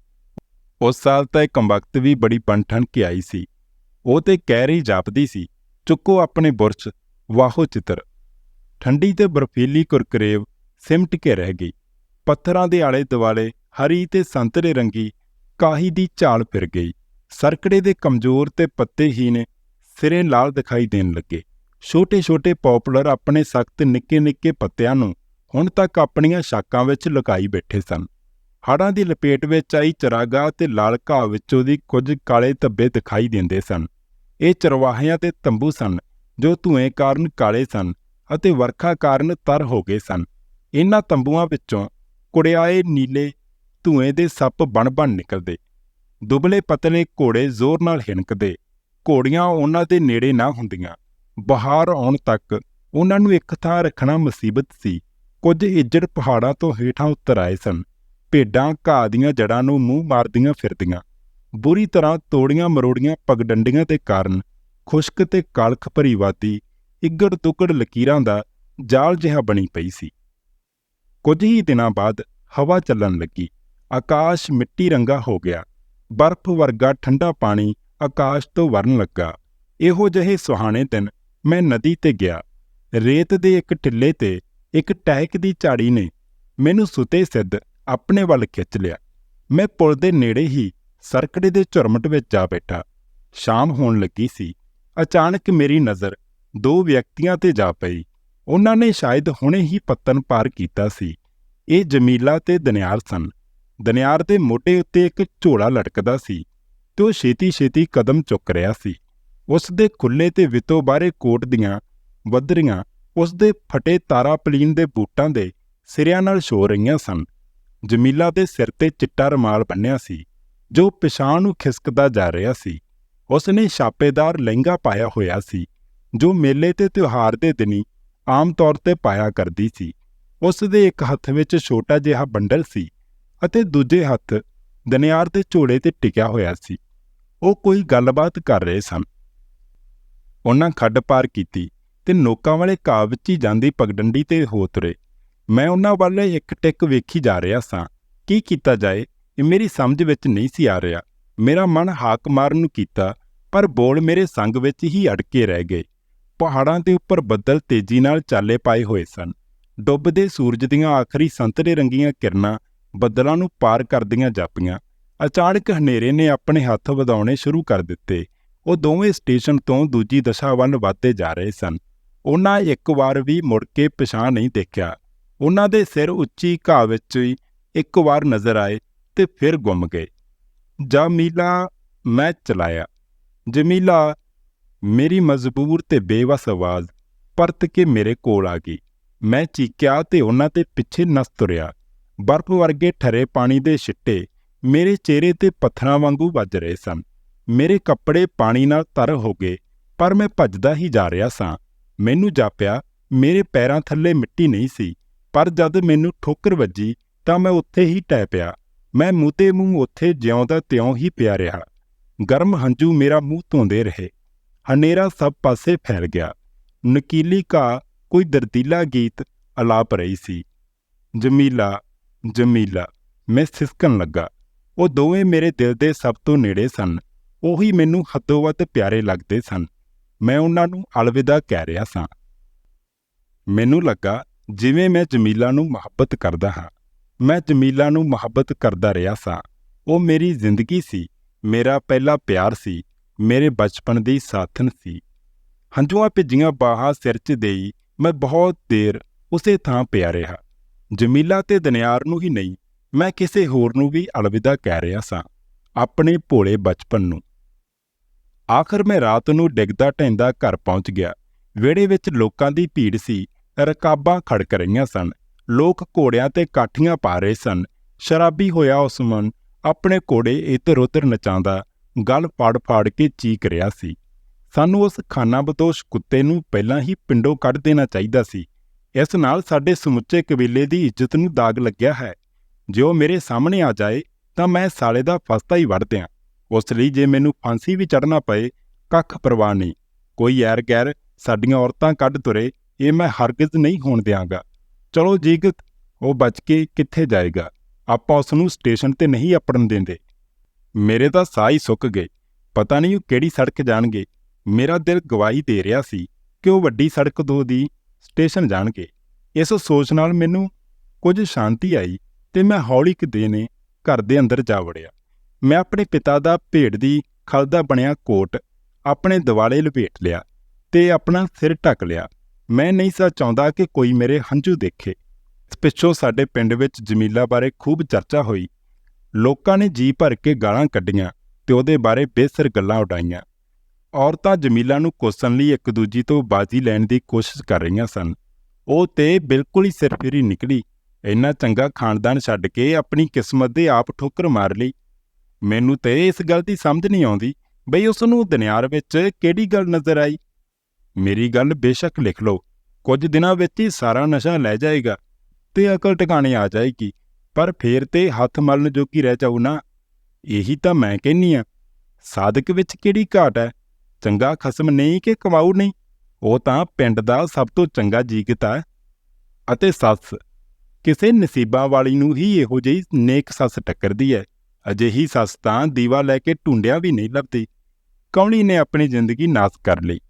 ਉਸ ਸਾਲ ਤਾਂ ਇੱਕ ਵਕਤ ਵੀ ਬੜੀ ਬੰਠਣ ਕੇ ਆਈ ਸੀ। ਉਹ ਤੇ ਕਹਿ ਰਹੀ ਜਾਪਦੀ ਸੀ, ਚੁੱਕੋ ਆਪਣੇ ਬੁਰਸ਼, ਵਾਹੋ ਚਿੱਤਰ। ਠੰਡੀ ਤੇ ਬਰਫੀਲੀ ਕੁਰਕਰੇਵ ਸਿਮਟ ਕੇ ਰਹਿ ਗਈ। ਪੱਥਰਾਂ ਦੇ ਆਲੇ ਦੁਆਲੇ ਹਰੀ ਤੇ ਸੰਤਰੇ ਰੰਗੀ ਕਾਹੀ ਦੀ ਝਾਲ ਫਿਰ ਗਈ। ਸਰਕੜੇ ਦੇ ਕਮਜ਼ੋਰ ਤੇ ਪੱਤੇ ਹੀ ਨੇ ਸਿਰੇ ਲਾਲ ਦਿਖਾਈ ਦੇਣ ਲੱਗੇ। ਛੋਟੇ-ਛੋਟੇ ਪੌਪੂਲਰ ਆਪਣੇ ਸਖਤ ਨਿੱਕੇ-ਨਿੱਕੇ ਪੱਤਿਆਂ ਨੂੰ ਹੁਣ ਤੱਕ ਆਪਣੀਆਂ ਸ਼ਾਕਾਂ ਵਿੱਚ ਲੁਕਾਈ ਬੈਠੇ ਸਨ। ਹੜਾਂ ਦੀ ਲਪੇਟ ਵਿੱਚ ਆਈ ਚਰਾਗਾ ਤੇ ਲਾਲ ਘਾਹ ਵਿੱਚੋਂ ਦੀ ਕੁਝ ਕਾਲੇ ਧੱਬੇ ਦਿਖਾਈ ਦਿੰਦੇ ਸਨ। ਇਹ ਚਰਵਾਹਿਆਂ ਤੇ ਤੰਬੂ ਸਨ, ਜੋ ਧੂਏ ਕਾਰਨ ਕਾਲੇ ਸਨ ਅਤੇ ਵਰਖਾ ਕਾਰਨ ਤਰ ਹੋ ਗਏ ਸਨ। ਇਹਨਾਂ ਤੰਬੂਆਂ ਵਿੱਚੋਂ ਕੁੜਿਆਏ ਨੀਲੇ ਧੂਏ ਦੇ ਸੱਪ ਬਣ-ਬਣ ਨਿਕਲਦੇ। ਦੁਬਲੇ ਪਤਲੇ ਘੋੜੇ ਜ਼ੋਰ ਨਾਲ ਹਿਣਕਦੇ। ਘੋੜੀਆਂ ਉਹਨਾਂ ਦੇ ਨੇੜੇ ਨਾ ਹੁੰਦੀਆਂ। ਬਹਾਰ ਆਉਣ ਤੱਕ ਉਹਨਾਂ ਨੂੰ ਇੱਕ ਥਾਂ ਰੱਖਣਾ ਮੁਸੀਬਤ ਸੀ। ਕੁਝ ਇੱਜੜ ਪਹਾੜਾਂ ਤੋਂ ਹੇਠਾਂ ਉਤਰ ਆਏ ਸਨ। ਭੇਡਾਂ, ਘਾਹ ਦੀਆਂ ਜੜਾਂ ਨੂੰ ਮੂੰਹ ਮਾਰਦੀਆਂ ਫਿਰਦੀਆਂ। ਬੁਰੀ ਤਰ੍ਹਾਂ ਤੋੜੀਆਂ ਮਰੋੜੀਆਂ ਪਗਡੰਡੀਆਂ ਦੇ ਕਾਰਨ ਖੁਸ਼ਕ ਤੇ ਕਾਲਖ ਭਰੀ ਵਾਦੀ ਇੱਗੜ ਤੁਕੜ ਲਕੀਰਾਂ ਦਾ ਜਾਲ ਜਿਹਾ ਬਣੀ ਪਈ ਸੀ। ਕੁਝ ਹੀ ਦਿਨਾਂ ਬਾਅਦ ਹਵਾ ਚੱਲਣ ਲੱਗੀ। ਆਕਾਸ਼ ਮਿੱਟੀ ਰੰਗਾ ਹੋ ਗਿਆ। ਬਰਫ਼ ਵਰਗਾ ਠੰਡਾ ਪਾਣੀ ਆਕਾਸ਼ ਤੋਂ ਵਰਨ ਲੱਗਾ। ਇਹੋ ਜਿਹੇ ਸੁਹਾਣੇ ਦਿਨ ਮੈਂ ਨਦੀ ਤੇ ਗਿਆ। ਰੇਤ ਦੇ ਇੱਕ ਟਿੱਲੇ ਤੇ ਇੱਕ ਟੈਕ ਦੀ ਝਾੜੀ ਨੇ ਮੈਨੂੰ ਸੁਤੇ ਸਿੱਧ ਆਪਣੇ ਵੱਲ ਖਿੱਚ ਲਿਆ। ਮੈਂ ਪੁਲ ਦੇ ਨੇੜੇ ਹੀ ਸਰਕੜੇ ਦੇ ਝੁਰਮਟ ਵਿੱਚ ਜਾ ਬੈਠਾ। ਸ਼ਾਮ ਹੋਣ ਲੱਗੀ ਸੀ। ਅਚਾਨਕ ਮੇਰੀ ਨਜ਼ਰ ਦੋ ਵਿਅਕਤੀਆਂ ਤੇ ਜਾ ਪਈ। ਉਹਨਾਂ ਨੇ ਸ਼ਾਇਦ ਹੁਣੇ ਹੀ ਪੱਤਨ ਪਾਰ ਕੀਤਾ ਸੀ। ਇਹ ਜਮੀਲਾ ਤੇ ਦਨਿਆਰ ਸਨ। ਦਨਿਆਰ ਦੇ ਮੋਢੇ ਉੱਤੇ ਇੱਕ ਝੋਲਾ ਲਟਕਦਾ ਸੀ ਤੇ ਉਹ ਛੇਤੀ-ਛੇਤੀ ਕਦਮ ਚੁੱਕ ਰਿਹਾ ਸੀ। ਉਸ ਦੇ ਖੁੱਲੇ ਤੇ ਵਿਤੋ ਬਾਰੇ ਕੋਟ ਦੀਆਂ ਵੱਧਰੀਆਂ ਉਸ ਦੇ ਫਟੇ ਤਾਰਾ ਪਲੀਨ ਦੇ ਬੂਟਾਂ ਦੇ ਸਿਰਿਆਂ ਨਾਲ ਛੋ ਰਹੀਆਂ ਸਨ। ਜਮੀਲਾ ਦੇ ਸਿਰ ਤੇ ਚਿੱਟਾ ਰਮਾਲ ਬੰਨਿਆ ਸੀ, ਜੋ ਪਿਛਾਂ ਨੂੰ ਖਿਸਕਦਾ ਜਾ ਰਿਹਾ ਸੀ। ਉਸ ਨੇ ਛਾਪੇਦਾਰ ਲਹਿੰਗਾ ਪਾਇਆ ਹੋਇਆ ਸੀ, ਜੋ ਮੇਲੇ ਤੇ ਤਿਉਹਾਰ ਦੇ ਦਿਨੀ ਆਮ ਤੌਰ ਤੇ ਪਾਇਆ ਕਰਦੀ ਸੀ। ਉਸ ਦੇ ਇੱਕ ਹੱਥ ਵਿੱਚ ਛੋਟਾ ਜਿਹਾ ਬੰਡਲ ਸੀ ਅਤੇ ਦੂਜੇ ਹੱਥ ਦਨਿਆਰ ਦੇ ਝੋਲੇ ਤੇ ਟਿਕਿਆ ਹੋਇਆ ਸੀ। ਉਹ ਕੋਈ ਗੱਲਬਾਤ ਕਰ ਰਹੇ ਸਨ। ਉਹਨਾਂ ਖੱਡ ਪਾਰ ਕੀਤੀ। ਤੇ ਨੋਕਾਂ ਵਾਲੇ ਘਾਹ ਵਿੱਚ ਹੀ ਜਾਂਦੀ ਪਗਡੰਡੀ ਤੇ ਹੋ ਤੁਰੇ। ਮੈਂ ਉਹਨਾਂ ਵੱਲ ਇੱਕ ਟਿਕ ਵੇਖੀ ਜਾ ਰਿਹਾ ਸਾਂ। ਕੀ ਕੀਤਾ ਜਾਏ, ਇਹ ਮੇਰੀ ਸਮਝ ਵਿੱਚ ਨਹੀਂ ਸੀ ਆ ਰਿਹਾ। ਮੇਰਾ ਮਨ ਹਾਕ ਮਾਰਨ ਨੂੰ ਕੀਤਾ, ਪਰ ਬੋਲ ਮੇਰੇ ਸੰਗ ਵਿੱਚ ਹੀ ਅੜਕੇ ਰਹਿ ਗਏ। ਪਹਾੜਾਂ ਦੇ ਉੱਪਰ ਬੱਦਲ ਤੇਜ਼ੀ ਨਾਲ ਚਾਲੇ ਪਾਏ ਹੋਏ ਸਨ। ਡੁੱਬਦੇ ਸੂਰਜ ਦੀਆਂ ਆਖਰੀ ਸੰਤਰੇ ਰੰਗੀਆਂ ਕਿਰਨਾਂ ਬੱਦਲਾਂ ਨੂੰ ਪਾਰ ਕਰਦੀਆਂ ਜਾਪੀਆਂ। ਅਚਾਨਕ ਹਨੇਰੇ ਨੇ ਆਪਣੇ ਹੱਥ ਵਧਾਉਣੇ ਸ਼ੁਰੂ ਕਰ ਦਿੱਤੇ। ਉਹ ਦੋਵੇਂ ਸਟੇਸ਼ਨ ਤੋਂ ਦੂਜੀ ਦਸ਼ਾ ਵੱਲ ਵੱਧਦੇ ਜਾ ਰਹੇ ਸਨ। ਉਹਨਾਂ ਇੱਕ ਵਾਰ ਵੀ ਮੁੜ ਕੇ ਪਛਾਣ ਨਹੀਂ ਦੇਖਿਆ। ਉਹਨਾਂ ਦੇ ਸਿਰ ਉੱਚੀ ਘਾਹ ਵਿੱਚ ਹੀ ਇੱਕ ਵਾਰ ਨਜ਼ਰ ਆਏ ਤੇ ਫਿਰ ਗੁੰਮ ਗਏ। ਜਮੀਲਾ, ਮੈਂ ਚਲਾਇਆ। ਜਮੀਲਾ, ਮੇਰੀ ਮਜਬੂਰ ਤੇ ਬੇਵਸ ਆਵਾਜ਼ ਪਰਤ ਕੇ ਮੇਰੇ ਕੋਲ ਆ ਗਈ। ਮੈਂ ਚੀਕਿਆ ਤੇ ਉਹਨਾਂ ਤੇ ਪਿੱਛੇ ਨਸ ਤੁਰਿਆ। ਬਰਫ਼ ਵਰਗੇ ਠਰੇ ਪਾਣੀ ਦੇ ਛਿੱਟੇ ਮੇਰੇ ਚਿਹਰੇ ਤੇ ਪੱਥਰਾਂ ਵਾਂਗੂ ਵੱਜ ਰਹੇ ਸਨ। ਮੇਰੇ ਕੱਪੜੇ ਪਾਣੀ ਨਾਲ ਤਰ ਹੋ ਗਏ, ਪਰ ਮੈਂ ਭੱਜਦਾ ਹੀ ਜਾ ਰਿਹਾ ਸਾਂ। ਮੈਨੂੰ ਜਾਪਿਆ, ਮੇਰੇ ਪੈਰਾਂ ਥੱਲੇ ਮਿੱਟੀ ਨਹੀਂ ਸੀ, ਪਰ ਜਦ ਮੈਨੂੰ ਠੋਕਰ ਵੱਜੀ ਤਾਂ ਮੈਂ ਉੱਥੇ ਹੀ ਟੈ ਪਿਆ। ਮੈਂ ਮੂੰਹ ਤੇ ਮੂੰਹ ਉੱਥੇ ਜਿਉਂਦਾ ਤਿਉਂ ਹੀ ਪਿਆ ਰਿਹਾ। ਗਰਮ ਹੰਝੂ ਮੇਰਾ ਮੂੰਹ ਧੋਂਦੇ ਰਹੇ। ਹਨੇਰਾ ਸਭ ਪਾਸੇ ਫੈਲ ਗਿਆ। ਨਕੀਲੀ ਘਾਹ ਕੋਈ ਦਰਦੀਲਾ ਗੀਤ ਅਲਾਪ ਰਹੀ ਸੀ। ਜਮੀਲਾ ਜਮੀਲਾ, ਮੈਂ ਸਿਸਕਣ ਲੱਗਾ। ਉਹ ਦੋਵੇਂ ਮੇਰੇ ਦਿਲ ਦੇ ਸਭ ਤੋਂ ਨੇੜੇ ਸਨ। ਉਹੀ ਮੈਨੂੰ ਹੱਦੋਂ ਵੱਧ ਪਿਆਰੇ ਲੱਗਦੇ ਸਨ। ਮੈਂ ਉਹਨਾਂ ਨੂੰ ਅਲਵਿਦਾ ਕਹਿ ਰਿਹਾ ਸਾਂ। ਮੈਨੂੰ ਲੱਗਾ, ਜਿਵੇਂ ਮੈਂ ਜਮੀਲਾ ਨੂੰ ਮੁਹੱਬਤ ਕਰਦਾ ਹਾਂ, ਮੈਂ ਜਮੀਲਾ ਨੂੰ ਮੁਹੱਬਤ ਕਰਦਾ ਰਿਹਾ ਸਾਂ। ਉਹ ਮੇਰੀ ਜ਼ਿੰਦਗੀ ਸੀ, ਮੇਰਾ ਪਹਿਲਾ ਪਿਆਰ ਸੀ, ਮੇਰੇ ਬਚਪਨ ਦੀ ਸਾਥਣ ਸੀ। ਹੰਝੂਆਂ ਭਿੱਜੀਆਂ ਬਾਹਾਂ ਸਿਰ 'ਚ ਦੇਈ ਮੈਂ ਬਹੁਤ ਦੇਰ ਉਸੇ ਥਾਂ ਪਿਆ ਰਿਹਾ। ਜਮੀਲਾ ਤੇ ਦਨਿਆਰ ਨੂੰ ਹੀ ਨਹੀਂ, ਮੈਂ ਕਿਸੇ ਹੋਰ ਨੂੰ ਵੀ ਅਲਵਿਦਾ ਕਹਿ ਰਿਹਾ ਸਾਂ, ਆਪਣੇ ਭੋਲੇ ਬਚਪਨ ਨੂੰ। ਆਖਰ ਮੈਂ ਰਾਤ ਨੂੰ ਡਿੱਗਦਾ ਢੈਂਦਾ ਘਰ ਪਹੁੰਚ ਗਿਆ। ਵਿਹੜੇ ਵਿੱਚ ਲੋਕਾਂ ਦੀ ਭੀੜ ਸੀ। ਰਕਾਬਾਂ ਖੜਕ ਰਹੀਆਂ ਸਨ। ਲੋਕ ਘੋੜਿਆਂ ਤੇ ਕਾਠੀਆਂ ਪਾ ਰਹੇ ਸਨ। ਸ਼ਰਾਬੀ ਹੋਇਆ ਉਸਮਨ ਆਪਣੇ ਘੋੜੇ ਇਧਰ ਉਧਰ ਨਚਾਉਂਦਾ ਗਲ ਫਾੜ-ਫਾੜ ਕੇ ਚੀਕ ਰਿਹਾ ਸੀ। ਸਾਨੂੰ ਉਸ ਖਾਨਾ ਬਦੋਸ਼ ਕੁੱਤੇ ਨੂੰ ਪਹਿਲਾਂ ਹੀ ਪਿੰਡੋਂ ਕੱਢ ਦੇਣਾ ਚਾਹੀਦਾ ਸੀ। ਇਸ ਨਾਲ ਸਾਡੇ ਸਮੁੱਚੇ ਕਬੀਲੇ ਦੀ ਇੱਜ਼ਤ ਨੂੰ ਦਾਗ ਲੱਗਿਆ ਹੈ। ਜੇ ਉਹ ਮੇਰੇ ਸਾਹਮਣੇ ਆ ਜਾਏ, ਤਾਂ ਮੈਂ ਸਾਲੇ ਦਾ ਫਸਤਾ ਹੀ ਵੜ ਦਿਆਂ। ਉਸ ਲਈ ਜੇ ਮੈਨੂੰ ਫਾਂਸੀ ਵੀ ਚੜਨਾ ਪਏ, ਕੱਖ ਪਰਵਾਹ ਨਹੀਂ। ਕੋਈ ਯਾਰ ਗੈਰ ਸਾਡੀਆਂ ਔਰਤਾਂ ਕੱਢ ਤੁਰੇ, ਇਹ ਮੈਂ ਹਰਗਿਜ਼ ਨਹੀਂ ਹੋਣ ਦਿਆਂਗਾ। ਚਲੋ ਜੀਗਤ ਉਹ ਬਚ ਕੇ ਕਿੱਥੇ ਜਾਏਗਾ? ਆਪਾਂ ਉਸ ਨੂੰ ਸਟੇਸ਼ਨ ਤੇ ਨਹੀਂ ਅਪੜਨ ਦਿੰਦੇ। ਮੇਰੇ ਤਾਂ ਸਾਹ ਹੀ ਸੁੱਕ ਗਏ। ਪਤਾ ਨਹੀਂ ਉਹ ਕਿਹੜੀ ਸੜਕ ਜਾਣਗੇ। ਮੇਰਾ ਦਿਲ ਗਵਾਹੀ ਦੇ ਰਿਹਾ ਸੀ ਕਿ ਉਹ ਵੱਡੀ ਸੜਕ ਦੋ ਦੀ ਸਟੇਸ਼ਨ ਜਾਣਗੇ। ਇਸ ਸੋਚ ਨਾਲ ਮੈਨੂੰ ਕੁਝ ਸ਼ਾਂਤੀ ਆਈ ਤੇ ਮੈਂ ਹੌਲੀ ਕਿਦੇ ਨੇ ਘਰ ਦੇ ਅੰਦਰ ਜਾ ਵੜਿਆ। ਮੈਂ ਆਪਣੇ ਪਿਤਾ ਦਾ ਭੇਡ ਦੀ ਖਲ ਦਾ ਬਣਿਆ ਕੋਟ ਆਪਣੇ ਦਿਵਾਲੇ ਲਪੇਟ ਲਿਆ ਤੇ ਆਪਣਾ ਸਿਰ ਢੱਕ ਲਿਆ। ਮੈਂ ਨਹੀਂ ਸਾ ਚਾਹੁੰਦਾ ਕਿ ਕੋਈ ਮੇਰੇ ਹੰਝੂ ਦੇਖੇ। ਇਸ ਪਿੱਛੋਂ ਸਾਡੇ ਪਿੰਡ ਵਿੱਚ ਜਮੀਲਾ ਬਾਰੇ ਖੂਬ ਚਰਚਾ ਹੋਈ। ਲੋਕਾਂ ਨੇ ਜੀ ਭਰ ਕੇ ਗਾਲਾਂ ਕੱਢੀਆਂ ਤੇ ਉਹਦੇ ਬਾਰੇ ਬੇਸਰ ਗੱਲਾਂ ਉਡਾਈਆਂ। ਔਰਤਾਂ ਜਮੀਲਾ ਨੂੰ ਕੋਸਣ ਲਈ ਇੱਕ ਦੂਜੀ ਤੋਂ ਬਾਜ਼ੀ ਲੈਣ ਦੀ ਕੋਸ਼ਿਸ਼ ਕਰ ਰਹੀਆਂ ਸਨ। ਉਹ ਤੇ ਬਿਲਕੁਲ ਹੀ ਸਿਰਫਿਰੀ ਨਿਕਲੀ। ਇੰਨਾ ਚੰਗਾ ਖਾਨਦਾਨ ਛੱਡ ਕੇ ਆਪਣੀ ਕਿਸਮਤ ਦੇ ਆਪ ਠੋਕਰ ਮਾਰ ਲਈ। ਮੈਨੂੰ ਤੇ ਇਸ ਗੱਲ ਦੀ ਸਮਝ ਨਹੀਂ ਆਉਂਦੀ ਬਈ ਉਸ ਨੂੰ ਦੁਨਿਆਰ ਵਿੱਚ ਕਿਹੜੀ ਗੱਲ ਨਜ਼ਰ ਆਈ। ਮੇਰੀ ਗੱਲ ਬੇਸ਼ੱਕ ਲਿਖ ਲਓ, ਕੁਝ ਦਿਨਾਂ ਵਿੱਚ ਹੀ ਸਾਰਾ ਨਸ਼ਾ ਲੈ ਜਾਏਗਾ ਤੇ ਅਕਲ ਟਿਕਾਣੇ ਆ ਜਾਏਗੀ, ਪਰ ਫੇਰ ਤੇ ਹੱਥ ਮਲਣ ਜੋਗੀ ਰਹਿ ਜਾਊ ਨਾ। ਇਹੀ ਤਾਂ ਮੈਂ ਕਹਿੰਨੀ ਆ ਸਾਧਕ ਵਿੱਚ ਕਿਹੜੀ ਘਾਟ ਹੈ? ਚੰਗਾ ਖਸਮ ਨਹੀਂ ਕਿ ਕਮਾਊ ਨਹੀਂ? ਉਹ ਤਾਂ ਪਿੰਡ ਦਾ ਸਭ ਤੋਂ ਚੰਗਾ ਜੀਗਤ ਹੈ। ਅਤੇ ਸੱਸ, ਕਿਸੇ ਨਸੀਬਾਂ ਵਾਲੀ ਨੂੰ ਹੀ ਇਹੋ ਜਿਹੀ ਨੇਕ ਸੱਸ ਟੱਕਰਦੀ ਹੈ। ਅਜਿਹੀ ਸੱਸ ਤਾਂ ਦੀਵਾ ਲੈ ਕੇ ਟੁੰਡਿਆ ਵੀ ਨਹੀਂ ਲੱਭਦੀ। ਕੌਣੀ ਨੇ ਆਪਣੀ ਜ਼ਿੰਦਗੀ ਨਾਸ ਕਰ ਲਈ।